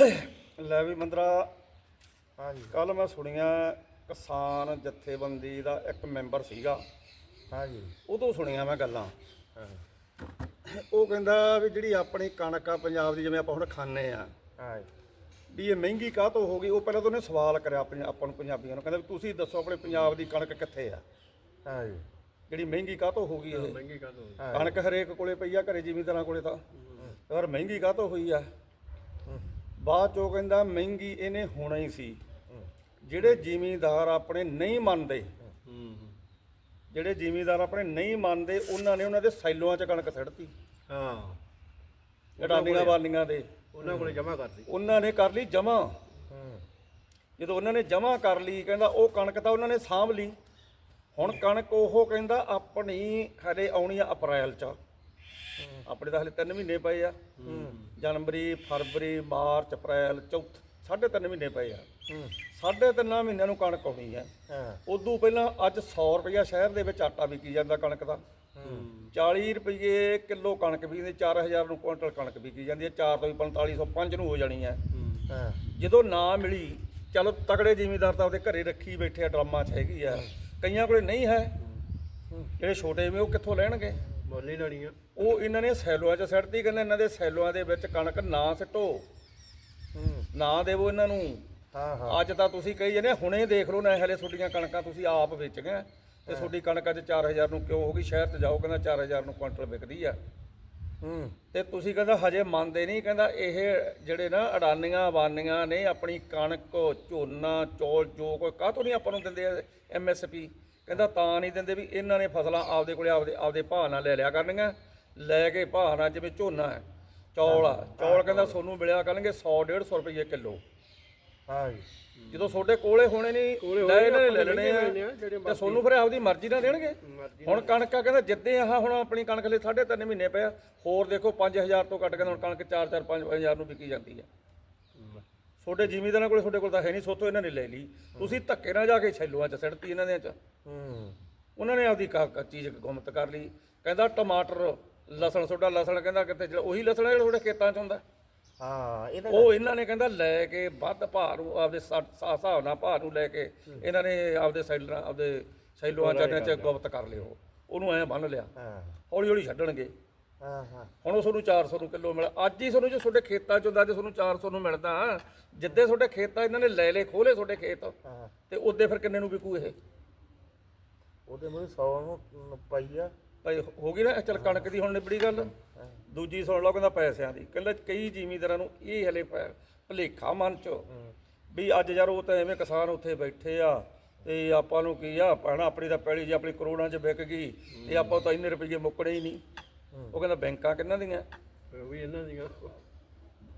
ਲੈ ਵੀ ਮੰਦਰਾ ਹਾਂਜੀ। ਕੱਲ ਮੈਂ ਸੁਣੀਆਂ ਕਿਸਾਨ ਜਥੇਬੰਦੀ ਦਾ ਇੱਕ ਮੈਂਬਰ ਸੀਗਾ। ਹਾਂਜੀ। ਉਹ ਤੋਂ ਸੁਣੀਆਂ ਮੈਂ ਗੱਲਾਂ। ਉਹ ਕਹਿੰਦਾ ਵੀ ਜਿਹੜੀ ਆਪਣੀ ਕਣਕ ਆ ਪੰਜਾਬ ਦੀ ਜਿਵੇਂ ਆਪਾਂ ਹੁਣ ਖਾਂਦੇ ਆ ਹਾਂਜੀ। ਵੀ ਇਹ ਮਹਿੰਗੀ ਕਾਹ ਤੋਂ ਹੋ ਗਈ? ਉਹ ਪਹਿਲਾਂ ਤਾਂ ਉਹਨੇ ਸਵਾਲ ਕਰਿਆ ਆਪਣੇ ਆਪਾਂ ਨੂੰ ਪੰਜਾਬੀਆਂ ਨੂੰ। ਕਹਿੰਦਾ ਵੀ ਤੁਸੀਂ ਦੱਸੋ ਆਪਣੇ ਪੰਜਾਬ ਦੀ ਕਣਕ ਕਿੱਥੇ ਆ? ਹਾਂਜੀ। ਜਿਹੜੀ ਮਹਿੰਗੀ ਕਾਹ ਤੋਂ ਹੋ ਗਈ ਇਹ? ਮਹਿੰਗੀ ਕਾਹਤੋਂ ਹੋਈ? ਹਾਂਜੀ। ਕਣਕ ਹਰੇਕ ਕੋਲੇ ਪਈ ਆ ਘਰੇ ਜ਼ਿਮੀਂਦਾਰਾਂ ਕੋਲੇ ਤਾਂ। ਪਰ ਮਹਿੰਗੀ ਕਾਹ ਤੋਂ ਹੋਈ ਆ? ਬਾਅਦ ਚੋਂ ਕਹਿੰਦਾ ਮਹਿੰਗੀ ਇਹਨੇ ਹੋਣਾ ਹੀ ਸੀ। ਜਿਹੜੇ ਜ਼ਿਮੀਂਦਾਰ ਆਪਣੇ ਨਹੀਂ ਮੰਨਦੇ ਜਿਹੜੇ ਜ਼ਿਮੀਂਦਾਰ ਆਪਣੇ ਨਹੀਂ ਮੰਨਦੇ ਉਹਨਾਂ ਨੇ ਉਹਨਾਂ ਦੇ ਸੈਲੋਆਂ 'ਚ ਕਣਕ ਸੜਤੀ ਹਾਂ। ਅਡਾਨੀਆਂ ਵਾਲੀਆਂ ਦੇ। ਉਹਨਾਂ ਕੋਲੇ ਜਮਾ ਕਰਤੀ ਉਹਨਾਂ ਨੇ ਕਰ ਲਈ ਜਮਾ ਜਦੋਂ ਉਹਨਾਂ ਨੇ ਜਮਾ ਕਰ ਲਈ ਕਹਿੰਦਾ ਉਹ ਕਣਕ ਤਾਂ ਉਹਨਾਂ ਨੇ ਸਾਂਭ ਲਈ। ਹੁਣ ਕਣਕ ਉਹ ਕਹਿੰਦਾ ਆਪਣੀ ਹਲੇ ਆਉਣੀ ਆ ਅਪ੍ਰੈਲ 'ਚ। ਆਪਣੇ ਤਾਂ ਹਲੇ 3 ਮਹੀਨੇ ਪਏ ਆ। ਜਨਵਰੀ ਫਰਵਰੀ ਮਾਰਚ ਅਪ੍ਰੈਲ ਚੌਥ ਸਾਢੇ ਤਿੰਨ ਮਹੀਨੇ ਪਏ ਆ। ਸਾਢੇ ਤਿੰਨਾਂ ਮਹੀਨਿਆਂ ਨੂੰ ਕਣਕ ਆਉਣੀ ਆ। ਹਾਂ। ਉਦੋਂ ਪਹਿਲਾਂ ਅੱਜ 100 ਰੁਪਇਆ ਸ਼ਹਿਰ ਦੇ ਵਿੱਚ ਆਟਾ ਵਿਕੀ ਜਾਂਦਾ ਕਣਕ ਦਾ। 40 ਰੁਪਏ ਕਿਲੋ ਕਣਕ ਵਿਕਦੀ 4000 ਨੂੰ ਕੁਇੰਟਲ ਕਣਕ ਵਿਕੀ ਜਾਂਦੀ ਹੈ 4 ਤੋਂ ਵੀ 4505 ਨੂੰ ਹੋ ਜਾਣੀ ਹੈ। ਜਦੋਂ ਨਾ ਮਿਲੀ ਚਲੋ ਤਗੜੇ ਜ਼ਿਮੀਂਦਾਰ ਤਾਂ ਉਹਦੇ ਘਰੇ ਰੱਖੀ ਬੈਠੇ ਆ ਡਰਾਮਾ 'ਚ ਹੈਗੀ ਆ। ਕਈਆਂ ਕੋਲੇ ਨਹੀਂ ਹੈ। ਜਿਹੜੇ ਛੋਟੇ ਵੇ ਉਹ ਕਿੱਥੋਂ ਲੈਣਗੇ? ਲੈਣੀ ਆ। ਉਹ ਇਹਨਾਂ ਨੇ ਸੈਲੋਆਂ 'ਚ ਸੱਟਦੀ ਕਹਿੰਦੇ ਇਹਨਾਂ ਦੇ ਸੈਲੋਆਂ ਦੇ ਵਿੱਚ ਕਣਕ ਨਾ ਸਿੱਟੋ। ਹੂੰ। ਨਾ ਦੇਵੋ ਇਹਨਾਂ ਨੂੰ। ਹਾਂ ਹਾਂ। ਅੱਜ ਤਾਂ ਤੁਸੀਂ ਕਹੀ ਜਾਂਦੇ ਹੁਣੇ ਦੇਖ ਲਓ ਨਾ ਹਲੇ ਤੁਹਾਡੀਆਂ ਕਣਕਾਂ ਤੁਸੀਂ ਆਪ ਵੇਚ ਗਏ ਤੇ ਤੁਹਾਡੀ ਕਣਕ ਅੱਜ 4000 ਨੂੰ ਕਿਉਂ ਹੋ ਗਈ? ਸ਼ਹਿਰ 'ਚ ਜਾਓ ਕਹਿੰਦਾ 4000 ਨੂੰ ਕੁਇੰਟਲ ਵਿਕਦੀ ਆ। ਹੂੰ। ਤੇ ਤੁਸੀਂ ਕਹਿੰਦਾ ਹਜੇ ਮੰਨਦੇ ਨਹੀਂ ਕਹਿੰਦਾ ਇਹ ਜਿਹੜੇ ਨਾ ਅਡਾਨੀਆਂ ਬਾਨੀਆਂ ਨੇ ਆਪਣੀ ਕਣਕ ਝੋਨਾ ਚੌਲ ਜੋ ਕੋਈ ਕਾਹਤੋਂ ਨਹੀਂ ਆਪਾਂ ਨੂੰ ਦਿੰਦੇ ਐਮਐਸਪੀ ਕਹਿੰਦਾ ਤਾਂ ਨਹੀਂ ਦਿੰਦੇ ਵੀ ਇਹਨਾਂ ਨੇ ਫਸਲਾਂ ਆਪਦੇ ਕੋਲੇ ਆਪਦੇ ਆਪਦੇ ਭਾਅ ਨਾਲ ਲੈ ਲਿਆ ਕਰਨੀਆਂ। ਲੈ ਕੇ ਭਾਅ ਨਾਲ ਜਿਵੇਂ ਝੋਨਾ ਹੈ ਚੌਲ ਆ। ਚੌਲ ਕਹਿੰਦਾ ਸੋਨੂੰ ਮਿਲਿਆ ਕਰਨਗੇ 100 150 ਰੁਪਏ ਕਿਲੋ। ਹਾਂਜੀ ਜਦੋਂ ਤੁਹਾਡੇ ਕੋਲੇ ਹੋਣੇ ਨਹੀਂ ਲੈ ਇਹਨਾਂ ਨੇ ਲੈ ਲੈਣੇ ਆ, ਆ ਜਿਹੜੇ ਤੇ ਸੋਨੂੰ ਫਿਰ ਆਪਦੀ ਮਰਜ਼ੀ ਨਾਲ ਦੇਣਗੇ। ਹੁਣ ਕਣਕਾਂ ਕਹਿੰਦਾ ਜਿੱਦੇ ਆਹ ਹੁਣ ਆਪਣੀ ਕਣਕ ਲਈ 3.5 ਮਹੀਨੇ ਪਿਆ ਹੋਰ ਦੇਖੋ 5000 ਤੋਂ ਘੱਟ ਕਹਿੰਦਾ ਹੁਣ ਕਣਕ 4-4 5000 ਨੂੰ ਵਿਕੀ ਜਾਂਦੀ ਹੈ ਛੋਟੇ ਜ਼ਿਮੀਂਦਾਰਾਂ ਕੋਲੇ ਤੁਹਾਡੇ ਕੋਲ ਤਾਂ ਹੈ ਨਹੀਂ ਸੋਤੋ ਇਹਨਾਂ ਨੇ ਲੈ ਲਈ। ਤੁਸੀਂ ਧੱਕੇ ਨਾਲ ਜਾ ਕੇ ਛੈਲੂਆਂ 'ਚ ਸਿੱਟਤੀ ਇਹਨਾਂ ਦੇ 'ਚ। ਹੂੰ। ਉਹਨਾਂ ਨੇ ਆਪਦੀ ਕਾ- ਚੀਜ਼ ਗੁੰਮਤ ਕਰ ਲਈ। ਕਹਿੰਦਾ ਟਮਾਟਰ ਲਸਣ ਤੁਹਾਡਾ ਲਸਣ ਕਹਿੰਦਾ ਕਿਤੇ ਜਿਹੜਾ ਉਹੀ ਲਸਣ ਹੈ ਜਿਹੜਾ ਤੁਹਾਡੇ ਖੇਤਾਂ 'ਚ ਹੁੰਦਾ। ਹਾਂ ਉਹ ਇਹਨਾਂ ਨੇ ਕਹਿੰਦਾ ਲੈ ਕੇ ਵੱਧ ਭਾਅ ਨੂੰ ਆਪਦੇ ਹਿਸਾਬ ਨਾਲ ਭਾਅ ਨੂੰ ਲੈ ਕੇ ਇਹਨਾਂ ਨੇ ਆਪਦੇ ਸੈਲਰਾਂ ਆਪਦੇ ਸੈਲੋਆਂ ਚਾਟਾਂ 'ਚ ਗੁਪਤ ਕਰ ਲਿਓ ਉਹਨੂੰ ਐਂ ਬੰਨ ਲਿਆ। ਹੌਲੀ ਹੌਲੀ ਛੱਡਣਗੇ। ਹਾਂ ਹਾਂ। ਹੁਣ ਉਹ ਤੁਹਾਨੂੰ 400 ਨੂੰ ਕਿਲੋ ਮਿਲ ਅੱਜ ਹੀ ਤੁਹਾਨੂੰ ਜੇ ਤੁਹਾਡੇ ਖੇਤਾਂ 'ਚ ਅੱਜ ਤੁਹਾਨੂੰ 400 ਨੂੰ ਮਿਲਦਾ। ਜਿੱਦੇ ਤੁਹਾਡੇ ਖੇਤਾਂ ਇਹਨਾਂ ਨੇ ਲੈ ਲੈ ਖੋਲੇ ਤੁਹਾਡੇ ਖੇਤ ਹਾਂ ਤੇ ਉਹਦੇ ਫਿਰ ਕਿੰਨੇ ਨੂੰ ਵਿਕੂ ਇਹ? ਉਹਦੇ ਮੈਨੂੰ 100 ਨੂੰ ਪਈ ਆ। ਭਾਈ ਹੋ ਗਈ ਨਾ ਚਲ ਕਣਕ ਦੀ ਹੁਣ ਨਿਬੜੀ ਗੱਲ। ਦੂਜੀ ਸੁਣ ਲਓ ਕਹਿੰਦਾ ਪੈਸਿਆਂ ਦੀ। ਕਹਿੰਦਾ ਕਈ ਜ਼ਿਮੀਂਦਾਰਾਂ ਨੂੰ ਇਹ ਹਲੇ ਭੁਲੇਖਾ ਮਨ ਚ। ਵੀ ਅੱਜ ਯਾਰ ਉਹ ਤਾਂ ਐਵੇਂ ਕਿਸਾਨ ਉੱਥੇ ਬੈਠੇ ਆ ਤੇ ਆਪਾਂ ਨੂੰ ਕੀ ਆ ਪੈਣਾ ਆਪਣੀ ਤਾਂ ਪੈਲੀ ਜੇ ਆਪਣੀ ਕਰੋੜਾਂ ਚ ਵਿਕ ਗਈ ਤੇ ਆਪਾਂ ਤਾਂ ਇੰਨੇ ਰੁਪਏ ਮੁੱਕਣੇ ਹੀ ਨਹੀਂ। ਉਹ ਕਹਿੰਦਾ ਬੈਂਕਾਂ ਕਿੰਨਾਂ ਦੀਆਂ? ਉਹ ਵੀ ਇਹਨਾਂ ਦੀਆਂ।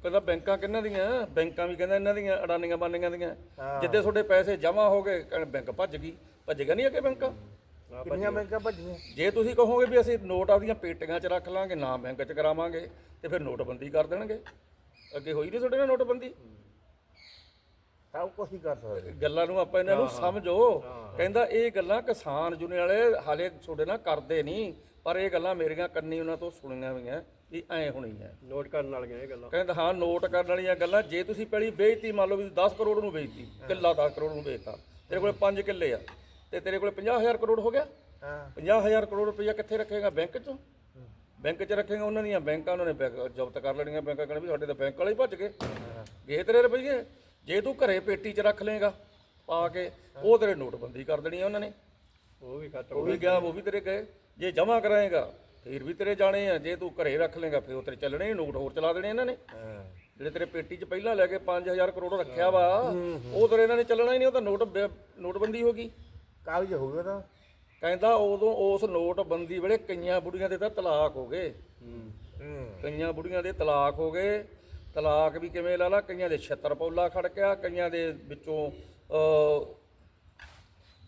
ਕਹਿੰਦਾ ਬੈਂਕਾਂ ਕਿੰਨਾਂ ਦੀਆਂ? ਬੈਂਕਾਂ ਵੀ ਕਹਿੰਦਾ ਇਹਨਾਂ ਦੀਆਂ ਅਡਾਨੀਆਂ ਬਾਨੀਆਂ ਦੀਆਂ। ਜਿੱਦੇ ਤੁਹਾਡੇ ਪੈਸੇ ਜਮ੍ਹਾਂ ਹੋ ਗਏ ਕਹਿੰਦਾ ਬੈਂਕ ਭੱਜ ਗਈ। ਭੱਜੇਗਾ ਨਹੀਂ ਅੱਗੇ ਬੈਂਕਾਂ? ਕਿੰਨੀਆਂ ਬੈਂਕਾਂ ਭੱਜੀਆਂ? ਜੇ ਤੁਸੀਂ ਕਹੋਗੇ ਵੀ ਅਸੀਂ ਨੋਟ ਆਪਦੀਆਂ ਪੇਟੀਆਂ 'ਚ ਰੱਖ ਲਾਂਗੇ ਨਾ ਬੈਂਕ 'ਚ ਕਰਾਵਾਂਗੇ ਤੇ ਫਿਰ ਨੋਟਬੰਦੀ ਕਰ ਦੇਣਗੇ। ਅੱਗੇ ਹੋਈ ਨਹੀਂ ਤੁਹਾਡੇ ਨਾਲ ਨੋਟਬੰਦੀ? ਸਭ ਕੁਝ ਹੀ ਕਰ ਸਕਦੇ। ਗੱਲਾਂ ਨੂੰ ਆਪਾਂ ਇਹਨਾਂ ਨੂੰ ਸਮਝੋ। ਕਹਿੰਦਾ ਇਹ ਗੱਲਾਂ ਕਿਸਾਨ ਜੁਨੇ ਵਾਲੇ ਹਾਲੇ ਤੁਹਾਡੇ ਨਾਲ ਕਰਦੇ ਨਹੀਂ। ਪਰ ਇਹ ਗੱਲਾਂ ਮੇਰੀਆਂ ਕੰਨੀ ਉਹਨਾਂ ਤੋਂ ਸੁਣੀਆਂ ਹੋਈਆਂ ਵੀ ਐ ਹੋਣੀ ਹੈ ਨੋਟ ਕਰਨ ਵਾਲੀਆਂ ਇਹ ਗੱਲਾਂ। ਕਹਿੰਦਾ ਹਾਂ ਨੋਟ ਕਰਨ ਵਾਲੀਆਂ ਗੱਲਾਂ ਜੇ ਤੁਸੀਂ ਪਹਿਲੀ ਵੇਚਤੀ ਮੰਨ ਲਓ ਵੀ 10 ਕਰੋੜ ਨੂੰ ਵੇਚਤੀ ਕਿੱਲਾ 10 ਕਰੋੜ ਨੂੰ ਵੇਚਤਾ ਤੇਰੇ ਕੋਲੇ 5 ਕਿੱਲੇ ਆ ਤੇ ਤੇਰੇ ਕੋਲੇ 50000 ਕਰੋੜ ਹੋ ਗਿਆ। ਹਾਂ। 50000 ਕਰੋੜ ਰੁਪਈਆ ਕਿੱਥੇ ਰੱਖੇਗਾ ਬੈਂਕ 'ਚ? ਬੈਂਕ 'ਚ ਰੱਖੇਗਾ ਉਹਨਾਂ ਦੀਆਂ ਬੈਂਕਾਂ ਉਹਨਾਂ ਨੇ ਜ਼ਬਤ ਕਰ ਲੈਣੀਆਂ ਬੈਂਕਾਂ ਕਹਿੰਦੇ ਵੀ ਸਾਡੇ ਤਾਂ ਬੈਂਕ ਵਾਲੇ ਹੀ ਭੱਜ ਗਏ। ਗਏ ਤੇਰੇ ਰੁਪਈਏ। ਜੇ ਤੂੰ ਘਰੇ ਪੇਟੀ 'ਚ ਰੱਖ ਲੇਗਾ ਪਾ ਕੇ ਉਹ ਤੇਰੇ ਨੋਟਬੰਦੀ ਕਰ ਦੇਣੀ ਆ ਉਹਨਾਂ ਨੇ। ਉਹ ਵੀ ਖਤਮ ਉਹ ਵੀ ਗਿਆ ਉਹ ਵੀ ਤੇਰੇ ਗਏ। ਜੇ ਜਮਾ ਕਰਾਏਗਾ ਫਿਰ ਵੀ ਤੇਰੇ ਜਾਣੇ ਆ। ਜੇ ਤੂੰ ਘਰੇ ਰੱਖ ਲੇਗਾ ਫਿਰ ਉਹ ਤੇਰੇ ਚੱਲਣੇ ਨੋਟ ਹੋਰ ਚਲਾ ਦੇਣੇ ਇਹਨਾਂ ਨੇ। ਜਿਹੜੇ ਤੇਰੇ ਪੇਟੀ 'ਚ ਪਹਿਲਾਂ ਲੈ ਕੇ 5000 ਕਰੋੜ ਰੱਖਿਆ ਵਾ ਉਹ ਤੇਰੇ ਇਹਨਾਂ ਨੇ ਚੱਲਣਾ ਹੀ ਨਹੀਂ ਉਹ ਤਾਂ ਨੋਟ ਨੋਟਬੰਦੀ ਹੋ ਗਈ। ਕਾਗਜ਼ ਹੋ ਗਿਆ ਤਾਂ। ਕਹਿੰਦਾ ਉਦੋਂ ਉਸ ਨੋਟਬੰਦੀ ਵੇਲੇ ਕਈਆਂ ਬੁੜੀਆਂ ਦੇ ਤਾਂ ਤਲਾਕ ਹੋ ਗਏ। ਕਈਆਂ ਬੁੜੀਆਂ ਦੇ ਤਲਾਕ ਹੋ ਗਏ। ਤਲਾਕ ਵੀ ਕਿਵੇਂ ਲਾ ਲਾ ਕਈਆਂ ਦੇ ਛੱਤਰ ਪੌਲਾ ਖੜਕਿਆ ਕਈਆਂ ਦੇ ਵਿੱਚੋਂ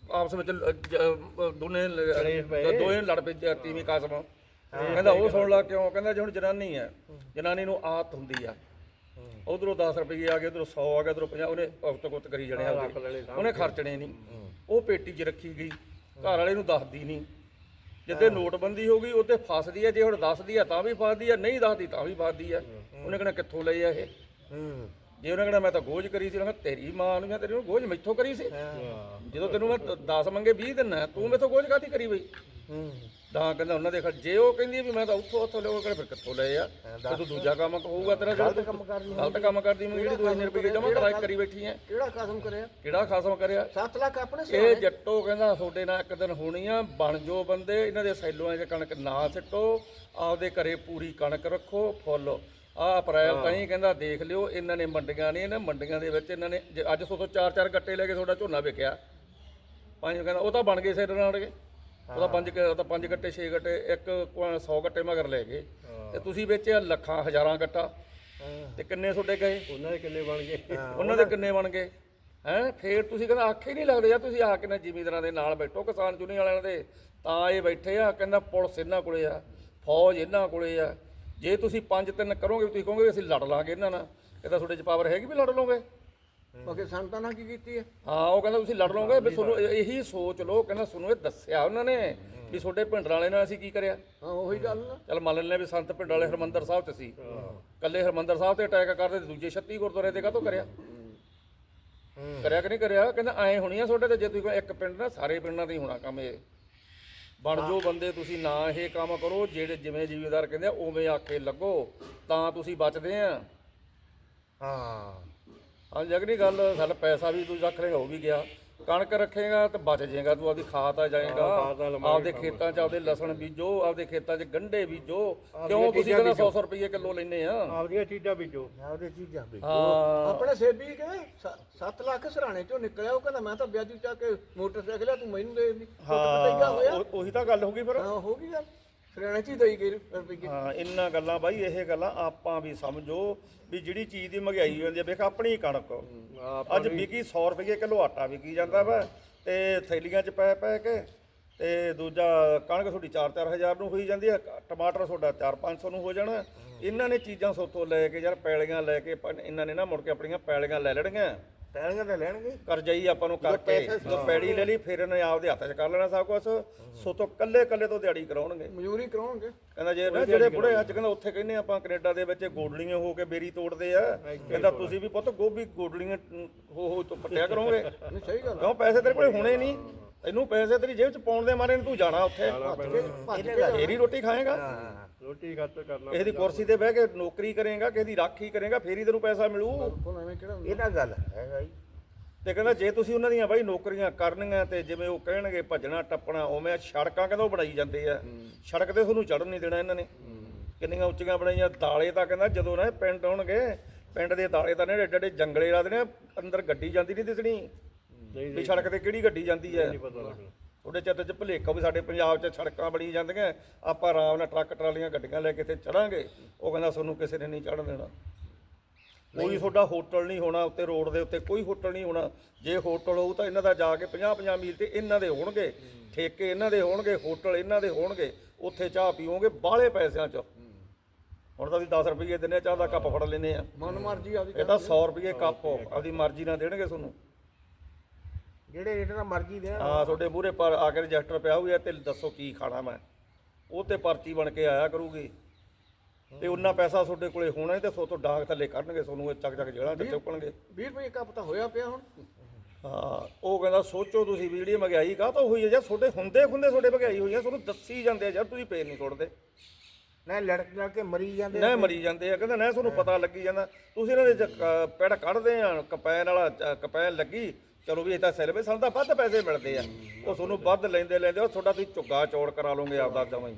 ਆਪਸ ਵਿੱਚ ਲ- ਜ- ਅ, ਦੋਨੇ ਲ- ਦੋਵੇਂ ਲੜ ਪਏ ਜ- ਤੀਵੀਂ ਕਾਸਮ। ਕਹਿੰਦਾ ਉਹ ਸੁਣ ਲਾ ਕਿਉਂ? ਕਹਿੰਦਾ ਜੇ ਹੁਣ ਜਨਾਨੀ ਹੈ ਜਨਾਨੀ ਨੂੰ ਆਦਤ ਹੁੰਦੀ ਆ। ਉਧਰੋਂ 10 ਰੁਪਏ ਆ ਗਏ ਉਧਰੋਂ 100 ਆ ਗਏ ਉਧਰੋਂ 50 ਉਹਨੇ ਉਕਤ ਕੁੱਤ ਕਰੀ ਜਾਣੇ ਆਪਦੇ। ਉਹਨੇ ਖਰਚਣੇ ਨਹੀਂ। ਉਹ ਪੇਟੀ 'ਚ ਰੱਖੀ ਗਈ ਘਰ ਵਾਲੇ ਨੂੰ ਦੱਸਦੀ ਨਹੀਂ। ਜਿੱਦੇ ਨੋਟਬੰਦੀ ਹੋ ਗਈ ਉੱਤੇ ਫਸਦੀ ਹੈ ਜੇ ਹੁਣ ਦੱਸਦੀ ਹੈ ਤਾਂ ਵੀ ਫਸਦੀ ਹੈ ਨਹੀਂ ਦੱਸਦੀ ਤਾਂ ਵੀ ਫਸਦੀ ਹੈ। ਉਹਨੇ ਕਹਿਣਾ ਕਿੱਥੋਂ ਲਏ ਆ ਇਹ? ਹੂੰ। ਜੇ ਉਹਨੇ ਕਹਿਣਾ ਮੈਂ ਤਾਂ ਗੋਝ ਕਰੀ ਸੀ ਉਹਨਾਂ ਕਿਹਾ ਤੇਰੀ ਮਾਂ ਨੂੰ ਜਾਂ ਤੇਰੀ ਨੂੰ ਗੋਝ ਮੈਥੋਂ ਕਰੀ ਸੀ। ਜਦੋਂ ਤੈਨੂੰ ਮੈਂ 10 ਮੰਗੇ 20 ਦਿਨਾ ਤੂੰ ਮੈਥੋਂ ਗੋਝ ਕਾਦੀ ਕਰੀ ਬਈ? ਹੂੰ। ਤਾਂ ਕਹਿੰਦਾ ਉਹਨਾਂ ਦੇ ਜੇ ਉਹ ਕਹਿੰਦੀ ਵੀ ਮੈਂ ਤਾਂ ਉੱਥੋਂ ਉੱਥੋਂ ਲਿਓ ਕਰ ਫਿਰ ਕਿੱਥੋਂ ਲਏ ਆ? ਤੇ ਤੂੰ ਦੂਜਾ ਕੰਮ ਹੋਊਗਾ ਤੇਰਾ ਗਲਤ ਕੰਮ ਕਰਦੀ ਗਲਤ ਕੰਮ ਕਰਦੀ ਮੈਂ ਜਿਹੜੀ 2000 ਰੁਪਏ ਜਮਾ ਕਰਾ ਕੇ ਕਰੀ ਬੈਠੀ ਐ? ਕਿਹੜਾ ਕਸਮ ਕਰਿਆ? ਕਿਹੜਾ ਖਾਸਮ ਕਰਿਆ? 7 ਲੱਖ ਆਪਣੇ ਸਿਰ ਇਹ ਜੱਟੋ ਕਹਿੰਦਾ ਤੁਹਾਡੇ ਨਾਲ ਇੱਕ ਦਿਨ ਹੋਣੀ ਆ ਬਣ ਜੋ ਬੰਦੇ ਇਹਨਾਂ ਦੇ ਸੈਲੋਆਂ 'ਚ ਕਣਕ ਨਾ ਸਿੱਟੋ ਆਪਦੇ ਘਰੇ ਪੂਰੀ ਕਣਕ ਰੱਖੋ ਫੁੱਲ। ਆ ਅਪ੍ਰੈਲ ਤਾਈਂ ਕਹਿੰਦਾ ਦੇਖ ਲਿਓ ਇਹਨਾਂ ਨੇ ਮੰਡੀਆਂ ਨੇ ਇਹਨਾਂ ਮੰਡੀਆਂ ਦੇ ਵਿੱਚ ਇਹਨਾਂ ਨੇ ਜੇ ਅੱਜ ਸੋਚੋ ਚਾਰ ਚਾਰ ਗੱਟੇ ਲੈ ਕੇ ਤੁਹਾਡਾ ਝੋਨਾ ਵਿਕਿਆ ਪੰਜ ਕਹਿੰਦਾ ਉਹ ਤਾਂ ਬਣ ਗਏ ਸੈਲਰ ਨਾਲ ਕੇ। ਉਹਦਾ ਪੰਜ ਤਾਂ ਪੰਜ ਗੱਟੇ ਛੇ ਗੱਟੇ ਇੱਕ 100 ਗੱਟੇ ਮਗਰ ਲੈ ਗਏ। ਤੇ ਤੁਸੀਂ ਵੇਚਿਆ ਲੱਖਾਂ ਹਜ਼ਾਰਾਂ ਗੱਟਾ। ਤੇ ਕਿੰਨੇ ਤੁਹਾਡੇ ਗਏ? ਉਹਨਾਂ ਦੇ ਕਿੰਨੇ ਬਣ ਗਏ? ਉਹਨਾਂ ਦੇ ਕਿੰਨੇ ਬਣ ਗਏ? ਹੈ? ਫੇਰ ਤੁਸੀਂ ਕਹਿੰਦਾ ਆਖੇ ਨਹੀਂ ਲੱਗਦੇ ਯਾਰ ਤੁਸੀਂ ਆ ਕੇ ਨਾ ਜ਼ਿਮੀਂਦਾਰਾਂ ਦੇ ਨਾਲ ਬੈਠੋ ਕਿਸਾਨ ਚੁਣੀ ਵਾਲਿਆਂ ਦੇ। ਤਾਂ ਇਹ ਬੈਠੇ ਆ ਕਹਿੰਦਾ ਪੁਲਿਸ ਇਹਨਾਂ ਕੋਲੇ ਆ ਫੌਜ ਇਹਨਾਂ ਕੋਲੇ ਆ। ਜੇ ਤੁਸੀਂ ਪੰਜ ਤਿੰਨ ਕਰੋਗੇ ਤੁਸੀਂ ਕਹੋਗੇ ਅਸੀਂ ਲੜ ਲਾਂਗੇ ਇਹਨਾਂ ਨਾਲ ਇਹਦਾ ਤੁਹਾਡੇ ਚ ਪਾਵਰ ਹੈਗੀ ਵੀ ਲੜ ਲਓਗੇ? ਬਾਕੀ ਸੰਤਾਂ ਨਾਲ ਕੀ ਕੀਤੀ ਹੈ? ਹਾਂ ਉਹ ਕਹਿੰਦਾ ਤੁਸੀਂ ਲੜ ਲਓਗੇ ਵੀ ਤੁਹਾਨੂੰ ਇਹ- ਇਹੀ ਸੋਚ ਲਓ ਕਹਿੰਦਾ ਤੁਹਾਨੂੰ ਇਹ ਦੱਸਿਆ ਉਹਨਾਂ ਨੇ ਵੀ ਤੁਹਾਡੇ ਪਿੰਡ ਵਾਲੇ ਨਾਲ ਅਸੀਂ ਕੀ ਕਰਿਆ? ਹਾਂ ਉਹੀ ਗੱਲ ਨਾ ਚਲ ਮੰਨ ਹਾਂ ਵੀ ਸੰਤ ਪਿੰਡ ਵਾਲੇ ਹਰਮੰਦਰ ਸਾਹਿਬ ਚ ਸੀ। ਕੱਲੇ ਹਰਮੰਦਰ ਸਾਹਿਬ ਤੇ ਅਟੈਕ ਕਰਦੇ ਤੇ ਦੂਜੇ 36 ਗੁਰਦੁਆਰੇ ਤੇ ਕਾਹਤੋਂ ਕਰਿਆ? ਕਰਿਆ ਕਿ ਨਹੀਂ ਕਰਿਆ? ਕਹਿੰਦਾ ਐ ਹੋਣੀ ਆ ਤੁਹਾਡੇ ਤੇ ਜੇ ਤੁਸੀਂ ਇੱਕ ਪਿੰਡ ਨਾ ਸਾਰੇ ਪਿੰਡਾਂ ਤੇ ਹੀ ਹੋਣਾ ਕੰਮ ਇਹ। ਬਣ ਜੋ ਬੰਦੇ ਤੁਸੀਂ ਨਾ ਇਹ ਕੰਮ ਕਰੋ ਜਿਹੜੇ ਜਿਵੇਂ ਜ਼ਿਮੀਦਾਰ ਕਹਿੰਦੇ ਆ ਉਵੇਂ ਆਕੇ ਲੱਗੋ ਤਾਂ ਤੁਸੀਂ ਬਚਦੇ ਆ। ਹਾਂ। ਹਾਂ ਜਗਨੀ ਗੱਲ ਸਾਡਾ ਪੈਸਾ ਵੀ ਤੂੰ ਰੱਖ ਲੇਗਾ ਉਹ ਵੀ ਗਿਆ। ਕਣਕ ਰੱਖੇਗਾ ਤੇ ਬਚ ਜਾਏਗਾ ਤੂੰ ਆਪਦੀ ਖਾਦ ਆ ਜਾਏਗਾ। ਆਪਦੇ ਖੇਤਾਂ 'ਚ ਆਪਦੇ ਲਸਣ ਬੀਜੋ ਆਪਦੇ ਖੇਤਾਂ 'ਚ ਗੰਢੇ ਬੀਜੋ। ਕਿਉਂ? ਤੁਸੀਂ ਕਹਿੰਦਾ 100 100 ਰੁਪਏ ਕਿਲੋ ਲੈਨੇ ਆ। ਆਪਦੀਆਂ ਚੀਜ਼ਾਂ ਬੀਜੋ। ਉਹਦੇ ਚੀਜ਼ਾਂ ਵੀ ਹਾਂ। ਆਪਣੇ ਸੇਬੀ ਕੇ 7 ਲੱਖ ਸਰਾਣੇ ਚੋਂ ਨਿਕਲਿਆ ਉਹ ਕਹਿੰਦਾ ਮੈਂ ਤਾਂ ਵਿਆਜੀ ਚਾ ਕੇ ਮੋਟਰਸਾਈਕਲ ਆ ਤੂੰ ਮੈਨੂੰ ਦੇ ਦੀ। ਹਾਂ ਉਹ- ਤਾਂ ਗੱਲ ਹੋ ਗਈ ਫਿਰ। ਹਾਂ ਹੋ ਗਈ ਗੱਲ। ਸਰਾਣੇ ਚ ਹੀ ਦਈ ਰੁਪਈਏ ਹਾਂ ਇੰਨਾ ਗੱਲਾਂ ਬਾਈ ਇਹ ਗੱਲਾਂ ਆਪਾਂ ਵੀ ਸਮਝੋ ਵੀ ਜਿਹੜੀ ਚੀਜ਼ ਦੀ ਮਹਿੰਗਾਈ ਹੋ ਜਾਂਦੀ ਹੈ ਵੇਖ ਆਪਣੀ ਕਣਕ। ਅੱਜ ਵਿਕੀ 100 ਰੁਪਏ ਕਿਲੋ ਆਟਾ ਵਿਕੀ ਜਾਂਦਾ ਵਾ ਤੇ ਥੈਲੀਆਂ 'ਚ ਪੈ ਪੈ ਕੇ ਤੇ ਦੂਜਾ ਕਣਕ ਤੁਹਾਡੀ 4-4 ਹਜ਼ਾਰ ਨੂੰ ਹੋਈ ਜਾਂਦੀ ਹੈ ਟਮਾਟਰ ਤੁਹਾਡਾ 4-500 ਨੂੰ ਹੋ ਜਾਣਾ। ਇਹਨਾਂ ਨੇ ਚੀਜ਼ਾਂ ਸੋਤੋਂ ਲੈ ਕੇ ਯਾਰ ਪੈਲੀਆਂ ਲੈ ਕੇ ਇਹਨਾਂ ਨੇ ਨਾ ਮੁੜ ਕੇ ਆਪਣੀਆਂ ਪੈਲੀਆਂ ਲੈ ਲੈਣੀਆਂ। ਪੈਣਗੇ ਤਾਂ ਲੈਣਗੇ। ਕਰਜਾਈ ਆਪਾਂ ਨੂੰ ਕਰਕੇ ਜਦੋਂ ਪੈੜੀ ਲੈ ਲਈ ਫਿਰ ਇਹਨੇ ਆਪਦੇ ਹੱਥ 'ਚ ਕਰ ਲੈਣਾ ਸਭ ਕੁਝ ਸੋਤੋਂ ਕੱਲੇ ਕੱਲੇ ਤੋਂ ਦਿਹਾੜੀ ਕਰਾਉਣਗੇ। ਮਜ਼ਦੂਰੀ ਕਰਾਉਣਗੇ। ਕਹਿੰਦਾ ਜੇ ਨਾ ਜਿਹੜੇ ਬੁੜੇ ਅੱਜ ਕਹਿੰਦਾ ਉੱਥੇ ਕਹਿੰਦੇ ਆਪਾਂ ਕੈਨੇਡਾ ਦੇ ਵਿੱਚ ਗੋਡਲੀਆਂ ਹੋ ਕੇ ਬੇਰੀ ਤੋੜਦੇ ਆ। ਕਹਿੰਦਾ ਤੁਸੀਂ ਵੀ ਪੁੱਤ ਗੋਭੀ ਗੋਡਲੀਆਂ ਹੋ ਹੋ ਤੋਂ ਪੱਟਿਆ ਕਰੋਗੇ ਨਹੀਂ ਸਹੀ ਗੱਲ ਕਿਉਂ? ਪੈਸੇ ਤੇਰੇ ਕੋਲੇ ਹੋਣੇ ਨਹੀਂ। ਤੈਨੂੰ ਪੈਸੇ ਤੇਰੀ ਜੇਬ 'ਚ ਪਾਉਣ ਦੇ ਮਾਰੇ ਨੂੰ ਤੂੰ ਜਾਣਾ ਉੱਥੇ। ਹੀ ਰੋਟੀ ਖਾਏਗਾ। ਰੋਟੀ ਖਾਤਰ ਕਰਨਾ ਕਿਸੇ ਦੀ ਕੁਰਸੀ ਤੇ ਬਹਿ ਕੇ ਨੌਕਰੀ ਕਰੇਗਾ ਕਿਸੇ ਦੀ ਰਾਖੀ ਕਰੇਗਾ ਫੇਰ ਹੀ ਤੈਨੂੰ ਪੈਸਾ ਮਿਲੂ? ਇਹ ਤਾਂ ਗੱਲ ਹੈਗਾ ਜੀ ਤੇ ਕਹਿੰਦਾ ਜੇ ਤੁਸੀਂ ਉਹਨਾਂ ਦੀਆਂ ਬਾਈ ਨੌਕਰੀਆਂ ਕਰਨੀਆਂ ਤੇ ਜਿਵੇਂ ਉਹ ਕਹਿਣਗੇ ਭੱਜਣਾ ਟੱਪਣਾ ਉਵੇਂ ਸੜਕਾਂ ਕਹਿੰਦਾ ਉਹ ਬਣਾਈ ਜਾਂਦੇ ਆ? ਸੜਕ ਤੇ ਤੁਹਾਨੂੰ ਚੜਨ ਨਹੀਂ ਦੇਣਾ ਇਹਨਾਂ ਨੇ। ਕਿੰਨੀਆਂ ਉੱਚੀਆਂ ਬਣਾਈਆਂ? ਦਾਲੇ ਤਾਂ ਕਹਿੰਦਾ ਜਦੋਂ ਨਾ ਪਿੰਡ ਆਉਣਗੇ ਪਿੰਡ ਦੇ ਦਾਲੇ ਤਾਂ ਨੇ ਏਡੇ ਏਡੇ ਜੰਗਲੇ ਲਾ ਦੇਣੇ ਆ, ਅੰਦਰ ਗੱਡੀ ਜਾਂਦੀ ਨਹੀਂ ਦਿਸਣੀ। ਨਹੀਂ ਵੀ ਸੜਕ ਤੇ ਕਿਹੜੀ ਗੱਡੀ ਜਾਂਦੀ ਹੈ? ਨਹੀਂ ਪਤਾ ਲੱਗਣਾ ਉਹਦੇ ਚਿੱਤ 'ਚ ਭੁਲੇਖਾ ਵੀ ਸਾਡੇ ਪੰਜਾਬ 'ਚ ਸੜਕਾਂ ਬਣੀ ਜਾਂਦੀਆਂ ਆਪਾਂ ਆਰਾਮ ਨਾਲ ਟਰੱਕ ਟਰਾਲੀਆਂ ਗੱਡੀਆਂ ਲੈ ਕੇ ਇੱਥੇ ਚੜਾਂਗੇ। ਉਹ ਕਹਿੰਦਾ ਤੁਹਾਨੂੰ ਕਿਸੇ ਨੇ ਨਹੀਂ ਚੜਨ ਦੇਣਾ। ਕੋਈ ਤੁਹਾਡਾ ਹੋਟਲ ਨਹੀਂ ਹੋਣਾ ਉੱਤੇ ਰੋਡ ਦੇ ਉੱਤੇ ਕੋਈ ਹੋਟਲ ਨਹੀਂ ਹੋਣਾ। ਜੇ ਹੋਟਲ ਹੋਊ ਤਾਂ ਇਹਨਾਂ ਦਾ ਜਾ ਕੇ 50 50 ਮੀਲ ਤੇ ਇਹਨਾਂ ਦੇ ਹੋਣਗੇ। ਠੇਕੇ ਇਹਨਾਂ ਦੇ ਹੋਣਗੇ ਹੋਟਲ ਇਹਨਾਂ ਦੇ ਹੋਣਗੇ। ਉੱਥੇ ਚਾਹ ਪੀਓਗੇ ਬਾਹਲੇ ਪੈਸਿਆਂ 'ਚ। ਹੁਣ ਤਾਂ ਅਸੀਂ 10 ਰੁਪਏ ਦਿੰਨੇ ਚਾਹ ਦਾ ਕੱਪ ਫੜ ਲੈਨੇ ਆ ਮਨ ਮਰਜ਼ੀ ਆਪਦੀ ਇਹ ਤਾਂ 100 ਰੁਪਏ ਕੱਪ ਆਪਦੀ ਮਰਜ਼ੀ ਨਾਲ ਦੇਣਗੇ ਤੁਹਾਨੂੰ। ਜਿਹੜੇ ਰੇਟ ਨਾਲ ਮਰਜ਼ੀ ਦੇਣ। ਹਾਂ ਤੁਹਾਡੇ ਮੂਹਰੇ ਪਰ ਆ ਕੇ ਰਜਿਸਟਰ ਪਿਆ ਹੋਇਆ ਤੇ ਦੱਸੋ ਕੀ ਖਾਣਾ ਮੈਂ। ਉਹ ਤੇ ਪਰਚੀ ਬਣ ਕੇ ਆਇਆ ਕਰੂਗੀ। ਤੇ ਉਹਨਾਂ ਪੈਸਾ ਤੁਹਾਡੇ ਕੋਲੇ ਹੋਣਾ ਤੇ ਸੋ ਤੋਂ ਡਾਂਗ ਥੱਲੇ ਕਰਨਗੇ ਤੁਹਾਨੂੰ ਇਹ ਚੱਕ ਚੱਕ ਜੇਲ੍ਹਾਂ ਤੇ ਚੁੱਕਣਗੇ। 20 ਰੁਪਏ ਕੱਪ ਤਾਂ ਹੋਇਆ ਪਿਆ ਹੁਣ। ਹਾਂ ਉਹ ਕਹਿੰਦਾ ਸੋਚੋ ਤੁਸੀਂ ਵੀ ਜਿਹੜੀ ਮਹਿੰਗਾਈ ਕਾਹ ਤੋਂ ਹੋਈ ਹੈ ਯਾਰ ਤੁਹਾਡੇ ਹੁੰਦੇ ਹੁੰਦੇ ਤੁਹਾਡੇ ਮਹਿੰਗਾਈ ਹੋਈ ਹੈ ਤੁਹਾਨੂੰ ਦੱਸੀ ਜਾਂਦੇ ਆ ਯਾਰ ਤੁਸੀਂ ਪੇਰ ਨਹੀਂ ਛੋੜਦੇ ਨਾ ਲੜ ਲੜ ਕੇ ਮਰੀ ਜਾਂਦੇ ਨਾ ਮਰੀ ਜਾਂਦੇ ਆ ਕਹਿੰਦਾ ਨਾ ਤੁਹਾਨੂੰ ਪਤਾ ਲੱਗੀ ਜਾਂਦਾ। ਤੁਸੀਂ ਇਹਨਾਂ ਦੇ ਕ- ਪੈੜ ਕੱਢਦੇ ਆ ਕਪੈਨ ਵਾਲਾ ਕਪੈਨ ਲੱਗੀ ਚਲੋ ਵੀ ਇਹ ਤਾਂ ਸੈਲਵੇ ਸਾਨੂੰ ਤਾਂ ਵੱਧ ਪੈਸੇ ਮਿਲਦੇ ਆ। ਉਹ ਤੁਹਾਨੂੰ ਵੱਧ ਲੈਂਦੇ ਲੈਂਦੇ ਉਹ ਤੁਹਾਡਾ ਤੁਸੀਂ ਝੁੱਗਾ ਚੌੜ ਕਰਾ ਲਓਗੇ ਆਪਦਾ ਜਮਾਂ ਹੀ।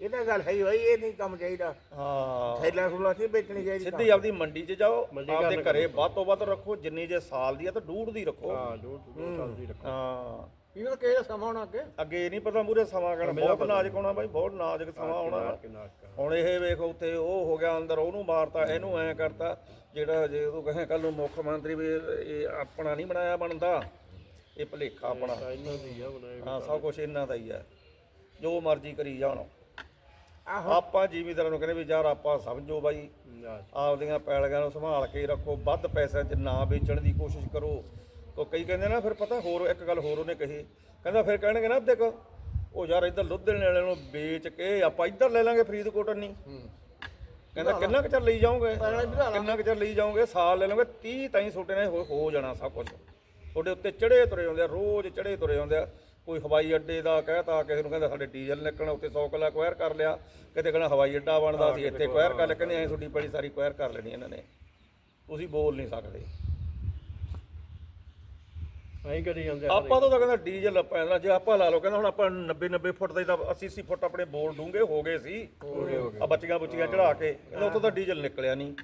ਇਹ ਤਾਂ ਗੱਲ ਹੈ ਹੀ ਭਾਈ ਇਹ ਨਹੀਂ ਕੰਮ ਚਾਹੀਦਾ। ਹਾਂ। ਥੈਲਾ ਖੁੱਲਾ ਸੀ ਵੇਚਣੀ ਚਾਹੀਦੀ ਸਿੱਧੀ ਆਪਦੀ ਮੰਡੀ 'ਚ ਜਾਓ ਆਪਦੇ ਘਰੇ ਵੱਧ ਤੋਂ ਵੱਧ ਰੱਖੋ ਜਿੰਨੀ ਜੇ ਸਾਲ ਦੀ ਆ ਤਾਂ ਡੂਢ ਦੀ ਰੱਖੋ। ਹਾਂ ਸਾਲ ਦੀ ਰੱਖੋ। ਹਾਂ। ਇਹ ਤਾਂ ਕਿਹੜਾ ਸਮਾਂ ਹੋਣਾ ਅੱਗੇ? ਅੱਗੇ ਨਹੀਂ ਪਤਾ ਮੂਰੇ ਸਮਾਂ ਕਹਿਣਾ ਬਹੁਤ ਨਾਜ਼ੁਕ ਹੋਣਾ ਬਾਈ ਬਹੁਤ ਨਾਜ਼ੁਕ ਸਮਾਂ ਕਰ ਹੁਣ। ਇਹ ਵੇਖ ਉੱਥੇ ਉਹ ਹੋ ਗਿਆ ਅੰਦਰ ਉਹਨੂੰ ਮਾਰਤਾ ਇਹਨੂੰ ਐ ਕਰਤਾ ਜਿਹੜਾ ਜੇ ਉਹ ਕਹੇ ਕੱਲ ਨੂੰ ਮੁੱਖ ਮੰਤਰੀ ਵੀ ਇਹ ਆਪਣਾ ਨਹੀਂ ਬਣਾਇਆ ਬਣਦਾ ਇਹ ਭਲੇਖਾ ਆਪਣਾ। ਇਹਨਾਂ ਦੀ ਹਾਂ ਸਭ ਕੁਝ ਇਹਨਾਂ ਦਾ ਹੀ ਆ। ਜੋ ਮਰਜ਼ੀ ਕਰੀ ਜਾਣ। ਆਹੋ। ਆਪਾਂ ਜ਼ਿਮੀਦਾਰਾਂ ਨੂੰ ਕਹਿੰਦੇ ਵੀ ਯਾਰ ਆਪਾਂ ਸਮਝੋ ਬਾਈ ਆਪਦੀਆਂ ਪੈਲੀਆਂ ਨੂੰ ਸੰਭਾਲ ਕੇ ਰੱਖੋ ਵੱਧ ਪੈਸਿਆਂ 'ਚ ਨਾ ਵੇਚਣ ਦੀ ਕੋਸ਼ਿਸ਼ ਕਰੋ। ਤੋ ਕਈ ਕਹਿੰਦੇ ਨਾ ਫਿਰ ਪਤਾ ਹੋਰ ਇੱਕ ਗੱਲ ਹੋਰ ਉਹਨੇ ਕਹੀ। ਕਹਿੰਦਾ ਫਿਰ ਕਹਿਣਗੇ ਨਾ ਦੇਖ ਉਹ ਯਾਰ ਇੱਧਰ ਲੁਧਿਆਣੇ ਵਾਲਿਆਂ ਨੂੰ ਵੇਚ ਕੇ ਆਪਾਂ ਇੱਧਰ ਲੈ ਲਾਂਗੇ ਫਰੀਦਕੋਟ ਨਹੀਂ। ਕਹਿੰਦਾ ਕਿੰਨਾ ਕੁ ਚਿਰ ਲਈ ਜਾਓਗੇ? ਲਾ। ਕਿੰਨਾ ਕੁ ਚਿਰ ਲਈ ਜਾਓਗੇ? ਸਾਲ ਲੈ ਲਓਗੇ 30 ਤਾਈਂ ਛੋਟੇ ਨੇ ਹੋ ਜਾਣਾ ਸਭ ਕੁਝ ਤੁਹਾਡੇ ਉੱਤੇ ਚੜੇ ਤੁਰੇ ਆਉਂਦੇ ਆ ਰੋਜ਼ ਚੜੇ ਤੁਰੇ ਆਉਂਦੇ ਆ। ਕੋਈ ਹਵਾਈ ਅੱਡੇ ਦਾ ਕਹਿਤਾ ਕਿਸੇ ਨੂੰ ਕਹਿੰਦਾ ਸਾਡੇ ਡੀਜ਼ਲ ਨਿਕਲਣਾ ਉੱਤੇ 100 ਕਿੱਲਾ ਕੁਆਇਰ ਕਰ ਲਿਆ। ਕਿਤੇ ਕਹਿੰਦਾ ਹਵਾਈ ਅੱਡਾ ਬਣਦਾ ਸੀ ਇੱਥੇ ਕੁਆਇਰ ਕਰ ਲਿਆ। ਕਹਿੰਦੇ ਐਂ ਤੁਹਾਡੀ ਬੜੀ ਸਾਰੀ ਕੁਆਇਰ ਕਰ ਲੈਣੀ ਇਹਨਾਂ ਨੇ। ਤੁਸੀਂ ਬੋਲ ਨਹੀਂ ਸਕਦੇ। ਐਂ ਕਰੀ ਜਾਂਦੇ ਆ ਆਪਾਂ ਤੋਂ ਤਾਂ ਕਹਿੰਦਾ ਡੀਜ਼ਲ ਪੈਂਦਾ ਜੇ ਆਪਾਂ ਲਾ ਲਓ ਕਹਿੰਦਾ ਹੁਣ ਆਪਾਂ 90 90 ਫੁੱਟ ਦਾ ਹੀ ਤਾਂ 80 80 ਫੁੱਟ ਆਪਣੇ ਬੋਲ ਡੂੰਗੇ ਹੋ ਗਏ ਸੀ। ਆ ਬੱਚੀਆਂ ਬੁੱਚੀਆਂ ਚੜਾ ਕੇ ਕਹਿੰਦਾ ਉੱਥੋਂ ਤਾਂ ਡੀਜ਼ਲ ਨਿਕਲਿਆ ਨਹੀਂ।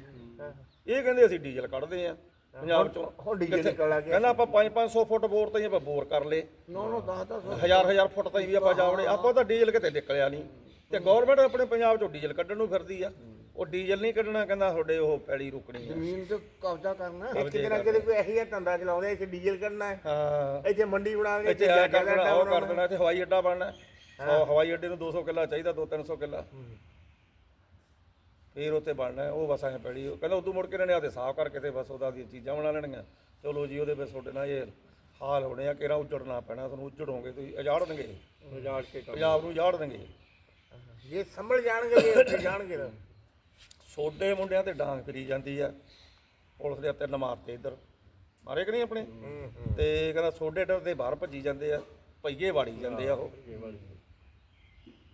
ਇਹ ਕਹਿੰਦੇ ਅਸੀਂ ਡੀਜ਼ਲ ਕੱਢਦੇ ਆ ਪੰਜਾਬ ਚੋਂ। ਹੁਣ ਡੀਜ਼ਲ? ਨਿਕਲ ਆ ਗਿਆ। ਕਹਿੰਦਾ ਆਪਾਂ 5 500 ਫੁੱਟ ਬੋਰ ਤਾਂ ਹੀ ਆਪਾਂ ਬੋਰ ਕਰ ਲੇ ਨੌ ਨੌ 10 10 ਹਜ਼ਾਰ ਹਜ਼ਾਰ ਫੁੱਟ ਤਾਈਂ ਵੀ ਆਪਾਂ ਜਾਵੜੇ ਆਪਾਂ ਤਾਂ ਡੀਜ਼ਲ ਕਿਤੇ ਨਿਕਲਿਆ ਨਹੀਂ। ਤੇ ਗਵਰਨਮੈਂਟ ਆਪਣੇ ਪੰਜਾਬ ਚੋਂ ਡੀਜ਼ਲ ਕੱਢਣ ਨੂੰ ਫਿਰਦੀ ਆ। ਉਹ ਡੀਜ਼ਲ ਨਹੀਂ ਕੱਢਣਾ ਕਹਿੰਦਾ ਤੁਹਾਡੇ ਉਹ ਪੈੜੀ ਰੁਕਣੀ ਆ। ਜ਼ਮੀਨ ਤੇ ਕਬਜ਼ਾ ਕਰਨਾ ਇੱਕ ਦਿਨ ਅੱਗੇ ਕੋਈ ਇਹੀ ਧੰਦਾ ਚਲਾਉਂਦੇ ਇੱਥੇ ਡੀਜ਼ਲ ਕਰਨਾ ਹੈ। ਹਾਂ। ਇੱਥੇ ਮੰਡੀ ਬਣਾਉਣੀ ਇੱਥੇ ਆ ਕਰ ਦੇਣਾ ਉਹ ਕਰ ਦੇਣਾ ਇੱਥੇ ਹਵਾਈ ਅੱਡਾ ਬਣਨਾ ਉਹ ਹਵਾਈ ਅੱਡੇ ਨੂੰ 200 ਕਿੱਲਾ ਚਾਹੀਦਾ 2-300 ਕਿੱਲਾ। ਫੇਰ ਉੱਥੇ ਬਣਨਾ ਹੈ, ਉਹ ਬਸ ਐਂ ਪੈੜੀ ਉਹ ਕਹਿੰਦਾ ਉਦੋਂ ਮੁੜ ਕੇ ਇਹਨਾਂ ਨੇ ਆਦੇ ਸਾਫ਼ ਕਰਕੇ ਤੇ ਬਸ ਉਹਦਾ ਦੀਆਂ ਚੀਜ਼ਾਂ ਬਣਾ ਲੈਣੀਆਂ। ਚਲੋ ਜੀ ਉਹਦੇ ਵਿੱਚ ਤੁਹਾਡੇ ਨਾਲ ਇਹ ਹਾਲ ਹੋਣੇ ਆ ਕਿਹੜਾ ਉੱਜੜਨਾ ਪੈਣਾ ਤੁਹਾਨੂੰ ਉੱਜੜੋਗੇ ਤੁਸੀਂ ਉਜਾੜਨਗੇ ਉਜਾੜ ਕੇ ਪੰਜਾਬ ਨੂੰ ਉਜਾੜ ਦੇਣਗੇ। ਜੇ ਸੰਭਲ ਜਾਣਗੇ ਜੇ ਉੱਥੇ ਜਾਣਗੇ ਤਾਂ। ਸੋਡੇ ਮੁੰਡਿਆਂ ਤੇ ਡਾਂਗ ਫਿਰੀ ਜਾਂਦੀ ਆ। ਪੁਲਿਸ ਦੇ ਤਿੰਨ ਮਾਰਤੇ ਇੱਧਰ। ਮਾਰੇ ਕਿ ਨਹੀਂ ਆਪਣੇ? ਤੇ ਕਹਿੰਦਾ ਸੋਡੇ ਡਰ ਦੇ ਬਾਹਰ ਭੱਜੀ ਜਾਂਦੇ ਆ। ਪਈਏ ਵਾੜੀ ਜਾਂਦੇ ਆ ਉਹ।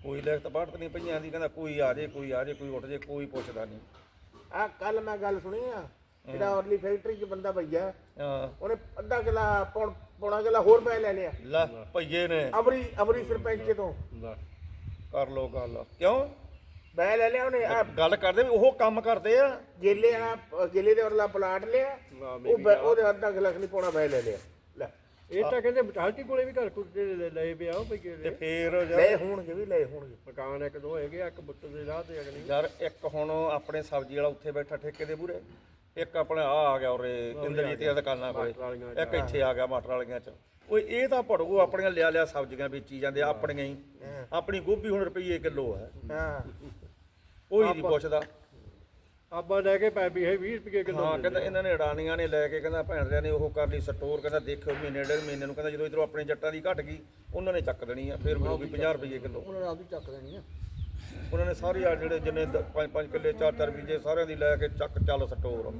ਕੋਈ ਲਿਖਤ ਪੜਤ ਨਹੀਂ ਪਈਆਂ ਦੀ। ਕਹਿੰਦਾ ਕੋਈ ਆ ਜੇ ਕੋਈ ਆ ਜੇ ਕੋਈ ਉੱਠ ਜੇ ਕੋਈ ਪੁੱਛਦਾ ਨਹੀਂ। ਆ ਕੱਲ ਮੈਂ ਗੱਲ ਸੁਣੀ ਆ ਜਿਹੜਾ ਔਰਲੀ ਫੈਕਟਰੀ 'ਚ ਬੰਦਾ ਭਈਆ ਹਾਂ। ਉਹਨੇ ਅੱਧਾ ਕਿਲਾ ਪੌਣ- ਪੌਣਾ ਕਿਲਾ ਹੋਰ ਪੈ ਲੈ ਲਿਆ ਲੈ ਭਈਏ ਨੇ। ਅਮਰੀ ਅਮਰੀ ਸਰਪੰਚ ਤੋਂ। ਕਰ ਲੋ ਗੱਲ। ਕਿਉਂ? ਬੈ ਲੈ ਲਿਆ ਉਹਨੇ ਆ ਗੱਲ ਕਰਦੇ ਵੀ ਉਹ ਕੰਮ ਕਰਦੇ ਆ ਗੇਲੇ ਵਾਲਾ ਗੇਲੇ ਦੇ ਔਰਲਾ ਪਲਾਟ ਲਿਆ ਉਹ ਬੈ- ਉਹਦੇ ਅੱਧਾ ਕਿਲਾ ਨਹੀਂ ਪੌਣਾ ਬੈ ਲੈ ਲਿਆ ਲੈ। ਇਹ ਤਾਂ ਕਹਿੰਦੇ ਬਟਾਲਟੀ ਕੋਲੇ ਵੀ ਘਰ ਕੁੱਤੇ ਦੇ ਲਏ ਪਿਆ ਉਹ ਪਈ ਤੇ ਫੇਰ ਯਾਰ ਲੈ ਹੋਣਗੇ ਵੀ ਲੈ ਹੋਣਗੇ। ਮਕਾਨ ਇੱਕ ਦੋ ਹੈਗੇ ਆ, ਇੱਕ ਬੁੱਤ ਦੇ ਰਾਹ ਤੇ ਅਗਲੀ। ਯਾਰ ਇੱਕ ਹੁਣ ਆਪਣੇ ਸਬਜ਼ੀ ਵਾਲਾ ਉੱਥੇ ਬੈਠਾ ਠੇਕੇ ਦੇ ਮੂਹਰੇ ਇੱਕ ਆਪਣਾ ਆ ਆ ਗਿਆ ਉਰੇ ਇੰਦਰਜੀਤ ਦੀਆਂ ਦੁਕਾਨਾਂ ਕੋਲੇ। ਵਾਲੀਆਂ ਇੱਕ ਇੱਥੇ ਆ ਗਿਆ ਮਟਰ ਵਾਲੀਆਂ ਚ। ਓਏ ਇਹ ਤਾਂ ਭੜੂ ਆਪਣੀਆਂ ਲਿਆ ਲਿਆ ਸਬਜ਼ੀਆਂ ਵੇਚੀ ਜਾਂਦੇ ਆ, ਆਪਣੀਆਂ ਹੀ। ਆਪਣੀ ਗੋਭੀ ਹੁਣ ਰੁਪਈਏ ਕਿਲੋ ਹੈ ਹਾਂ। ਕੋਈ ਨਹੀਂ ਪੁੱਛਦਾ। ਆਪਾਂ ਲੈ ਕੇ ਪੈ ਵੀ ਹੈ 20 ਰੁਪਏ ਕਿਲੋ ਹਾਂ ਕਹਿੰਦਾ ਇਹਨਾਂ ਨੇ ਅਡਾਨੀਆਂ ਨੇ ਲੈ ਕੇ ਕਹਿੰਦਾ ਭੈਣ ਰਿਆਂ ਨੇ ਉਹ ਕਰ ਲਈ ਸਟੋਰ ਕਹਿੰਦਾ ਦੇਖਿਓ ਮਹੀਨੇ ਡੇਢ ਮਹੀਨੇ ਨੂੰ ਕਹਿੰਦਾ ਜਦੋਂ ਇਧਰੋਂ ਆਪਣੇ ਜੱਟਾਂ ਦੀ ਘਟ ਗਈ ਉਹਨਾਂ ਨੇ ਚੱਕ ਦੇਣੀ ਆ ਫਿਰ ਮਿਲੂਗੀ 50 ਰੁਪਏ ਕਿਲੋ। ਉਹਨਾਂ ਨੇ ਆਪਦੀ ਚੱਕ ਦੇਣੀ ਆ। ਉਹਨਾਂ ਨੇ ਸਾਰੇ ਆ ਜਿਹੜੇ ਜਿੰਨੇ 5-5 ਕਿੱਲੇ 4-4 ਬੀਜੇ ਸਾਰਿਆਂ ਦੀ ਲੈ ਕੇ ਚੱਕ ਚੱਲ ਸਟੋਰ।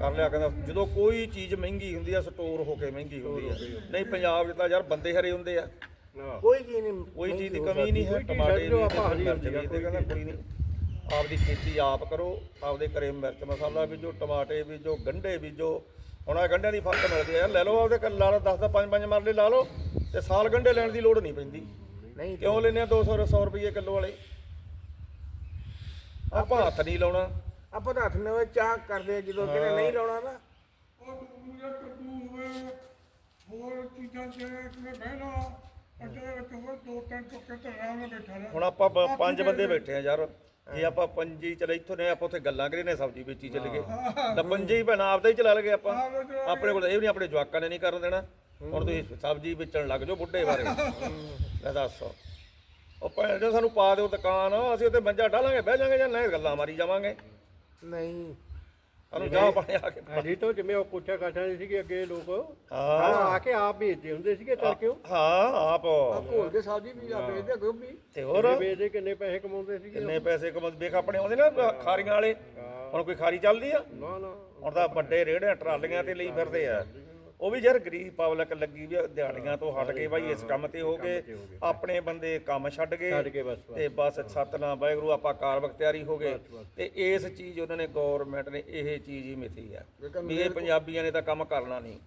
ਕਰ ਲਿਆ ਕਹਿੰਦਾ ਜਦੋਂ ਕੋਈ ਚੀਜ਼ ਮਹਿੰਗੀ ਹੁੰਦੀ ਆ ਸਟੋਰ ਹੋ ਕੇ ਮਹਿੰਗੀ ਹੁੰਦੀ ਆ। ਨਹੀਂ ਪੰਜਾਬ 'ਚ ਤਾਂ ਯਾਰ ਬੰਦੇ ਹਰੇ ਹੁੰਦੇ ਆ। ਹਾਂ। ਕੋਈ ਚੀਜ਼ ਨਹੀਂ ਕੋਈ ਚੀਜ਼ ਦੀ ਕਮੀ ਨਹੀਂ ਹੈ ਕੋਈ ਚੀਜ਼ ਟਮਾਟੇ ਛੱਡ ਦਿਓ, ਦੀ ਆਪਾਂ ਕਹਿੰਦਾ ਕੋਈ ਨਹੀਂ। ਆਪਦੀ ਖੇਤੀ ਆਪ ਕਰੋ ਆਪਦੇ ਘਰੇ ਮਿਰਚ ਮਸਾਲਾ ਬੀਜੋ ਟਮਾਟੇ ਬੀਜੋ ਗੰਢੇ ਬੀਜੋ। ਹੁਣ ਆ ਗੰਢਿਆਂ ਦੀ ਫਸਲ ਮਿਲਦੀ ਆ। ਲੈ ਲਓ ਆਪਦੇ ਘਰ ਲਾ ਲਓ 10 10 5 5 ਮਰਲੇ ਲਾ ਲਓ ਤੇ ਸਾਲ ਗੰਢੇ ਲੈਣ ਦੀ ਲੋੜ ਨਹੀਂ ਪੈਂਦੀ। ਨਹੀਂ ਕਿਉਂ ਲੈਨੇ ਆ 200 100 ਰੁਪਏ ਕਿਲੋ ਵਾਲੇ? ਆਪਾਂ ਹੱਥ ਨਹੀਂ ਲਾਉਣਾ। ਆਪਾਂ ਤਾਂ ਹੱਥ ਨਾਲ ਚਾਹ ਕਰਦੇ ਜਦੋਂ ਕਿਤੇ ਨਹੀਂ ਲਾਉਣਾ ਨਾ ਉਹ ਦੂਜਾ ਕੱਦੂ ਹੋਵੇ ਹੋਰ ਚੀਜ਼ਾਂ ਚ ਕਿਵੇਂ ਬਹਿਣਾ ਅੱਡੇ ਵਿੱਚ ਹੋਰ ਦੋ ਤਿੰਨ ਟੁੱਕੇ ਤੇ ਆਰਾਮ ਨਾਲ ਬੈਠਾ ਰਹਿ ਹੁਣ ਆਪਾਂ ਪੰਜ ਬੰਦੇ ਬੈਠੇ ਆ ਯਾਰ। ਜੇ ਆਪਾਂ ਪੰਜੀ ਚਲੇ ਇੱਥੋਂ ਨੇ ਆਪਾਂ ਉੱਥੇ ਗੱਲਾਂ ਕਰੀ ਨੇ ਸਬਜ਼ੀ ਵੇਚੀ ਚੱਲ ਗਏ। ਤਾਂ ਪੰਜੇ ਹੀ ਭੈਣਾ ਆਪਦਾ ਹੀ ਚਲਾ ਲਗੇ ਆਪਾਂ। ਆਪਣੇ ਕੋਲ ਇਹ ਵੀ ਨਹੀਂ ਆਪਣੇ ਜਵਾਕਾਂ ਨੇ ਨਹੀਂ ਕਰਨ ਦੇਣਾ। ਹੁਣ ਤੁਸੀਂ ਸਬਜ਼ੀ ਵੇਚਣ ਲੱਗ ਜਾਓ ਬੁੱਢੇ ਬਾਰੇ। ਲੈ ਦੱਸ। ਉਹ ਭੈਣ ਜੋ ਸਾਨੂੰ ਪਾ ਦਿਓ ਦੁਕਾਨ ਅਸੀਂ ਉੱਥੇ ਮੰਜਾ ਡਾਲਾਂਗੇ ਬਹਿ ਜਾਾਂਗੇ ਜਾਂ ਨਹੀਂ ਗੱਲਾਂ ਮਾਰੀ ਜਾਵਾਂਗੇ। ਨਹੀਂ। ਸਾਨੂੰ ਚਾਹ ਪਾਣੀ ਆ ਕੇ ਅਜੀ ਤੋਂ ਜਿਵੇਂ ਉਹ ਕੋਠਾ ਕਾਠਾਂ ਦੀ ਸੀਗੇ ਅੱਗੇ ਲੋਕ ਹਾਂ। ਆ ਕੇ ਆਪ ਭੇਜਦੇ ਹੁੰਦੇ ਸੀਗੇ ਚੱਲ ਕਿਉਂ ਹਾਂ ਆਪ। ਆ ਘੋਲ ਕੇ ਸਬਜ਼ੀ ਵੀ ਆ ਵੇਚਦੇ ਆ ਗੋਭੀ। ਤੇ ਹੋਰ? ਵੇਚਦੇ ਕਿੰਨੇ ਪੈਸੇ ਕਮਾਉਂਦੇ ਸੀਗੇ ਕਿੰਨੇ ਪੈਸੇ ਕਮਾਉਂਦੇ ਵੇਖ ਆਪਣੇ ਆਉਂਦੇ ਨਾ ਖਾਰੀਆਂ ਵਾਲੇ ਹੁਣ ਕੋਈ ਖਾਰੀ ਚੱਲਦੀ ਆ? ਨਾ ਨਾ। ਹੁਣ ਤਾਂ ਵੱਡੇ ਰੇੜਿਆਂ ਟਰਾਲੀਆਂ ਤੇ ਲਈ ਫਿਰਦੇ ਆ। ਉਹ ਵੀ ਯਾਰ ਗਰੀਬ ਪਬਲਿਕ ਲੱਗੀ ਵੀ ਆ, ਦਿਹਾੜੀਆਂ ਤੋਂ ਹਟ ਕੇ ਬਾਈ ਇਸ ਕੰਮ ਤੇ ਹੋ ਗਏ। ਆਪਣੇ ਬੰਦੇ ਕੰਮ ਛੱਡ ਛੱਡ ਗਏ ਕੇ ਬਸ ਤੇ ਬਸ। ਸਤਨਾਮ ਵਾਹਿਗੁਰੂ ਆਪਾਂ ਕਾਰ ਬਖਤਿਆਰੀ ਹੋ ਗਏ। ਤੇ ਇਸ ਚੀਜ਼ ਉਹਨਾਂ ਨੇ ਗਵਰਨਮੈਂਟ ਨੇ ਇਹ ਚੀਜ਼ ਹੀ ਮਿਥੀ ਆ ਵੀ ਇਹ ਪੰਜਾਬੀਆਂ ਨੇ ਤਾਂ ਕੰਮ ਕਰਨਾ ਨਹੀਂ।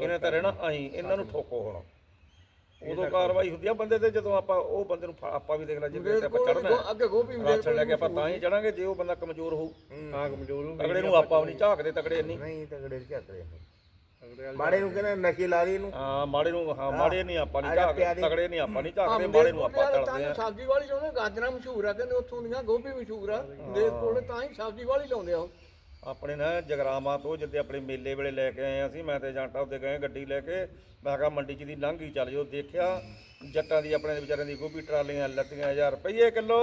ਇਹਨੇ ਤਾਂ ਰਹਿਣਾ ਅਹੀਂ ਇਹਨਾਂ ਨੂੰ ਠੋਕੋ ਹੁਣ। ਉਦੋਂ ਕਾਰਵਾਈ ਹੁੰਦੀ ਆ ਬੰਦੇ ਤੇ ਜਦੋਂ ਆਪਾਂ ਉਹ ਬੰਦੇ ਨੂੰ ਫ- ਆਪਾਂ ਵੀ ਦੇਖ ਲੈ ਜੇ ਤੇ ਆਪਾਂ ਚੜਨਾ ਅੱਗੇ ਗੋਭੀ ਮੇਰੇ ਰਾਸ਼ਨ ਲੈ ਕੇ ਆਪਾਂ ਤਾਂ ਹੀ ਚੜਾਂਗੇ ਜੇ ਉਹ ਬੰਦਾ ਕਮਜ਼ੋਰ ਹੋਊ। ਆ ਕਮਜ਼ੋਰ ਹੋ ਤਗੜੇ ਨੂੰ ਆਪਾਂ ਵੀ ਨਹੀਂ ਝਾਕਦੇ ਤਗੜੇ ਨਹੀਂ ਨਹੀਂ ਤਗੜੇ ਝੱਕ ਰਹੇ ਅਗਲੇ ਮਾੜੇ ਨੂੰ ਕਹਿੰਦੇ ਨਸ਼ੇ ਲਾ ਦੀ ਨੂੰ ਹਾਂ ਮਾੜੇ ਨੂੰ ਹਾਂ ਮਾੜੇ ਨਹੀਂ ਆਪਾਂ ਨਹੀਂ ਝਾਕਦੇ। ਤਗੜੇ ਨਹੀਂ ਆਪਾਂ ਨਹੀਂ ਝਾਕਦੇ ਮਾੜੇ ਨੂੰ ਆਪਾਂ ਚੜਦੇ ਆ ਸਬਜ਼ੀ ਵਾਲੀ ਲਾਉਂਦੇ ਗਾਜਰਾਂ ਮਸ਼ਹੂਰ ਆ ਕਹਿੰਦੇ ਉੱਥੋਂ ਦੀਆਂ ਗੋਭੀ ਮਸ਼ਹੂਰ ਆ। ਦੇ ਕੋਲੇ ਤਾਂ ਹੀ ਸਬਜ਼ੀ ਵਾਲੀ ਲਾਉਂਦੇ ਆ ਆਪਣੇ ਨਾ ਜਗਰਾਵਾਂ ਤੋਂ ਜਿੱਦੇ ਆਪਣੇ ਮੇਲੇ ਵੇਲੇ ਲੈ ਕੇ ਆਏ ਅਸੀਂ ਮੈਂ ਤੇ ਜਾਂਟਾ ਉੱਤੇ ਗਏ ਗੱਡੀ ਲੈ ਕੇ ਮੈਂ ਕਿਹਾ ਮੰਡੀ 'ਚ ਦੀ ਲੰਘੀ ਚੱਲ ਜੋ ਦੇਖਿਆ ਜੱਟਾਂ ਦੀ ਆਪਣੇ ਵਿਚਾਰਿਆਂ ਦੀ ਗੋਭੀ ਟਰਾਲੀਆਂ ਲੱਤੀਆਂ ਹਜ਼ਾਰ ਰੁਪਏ ਕਿਲੋ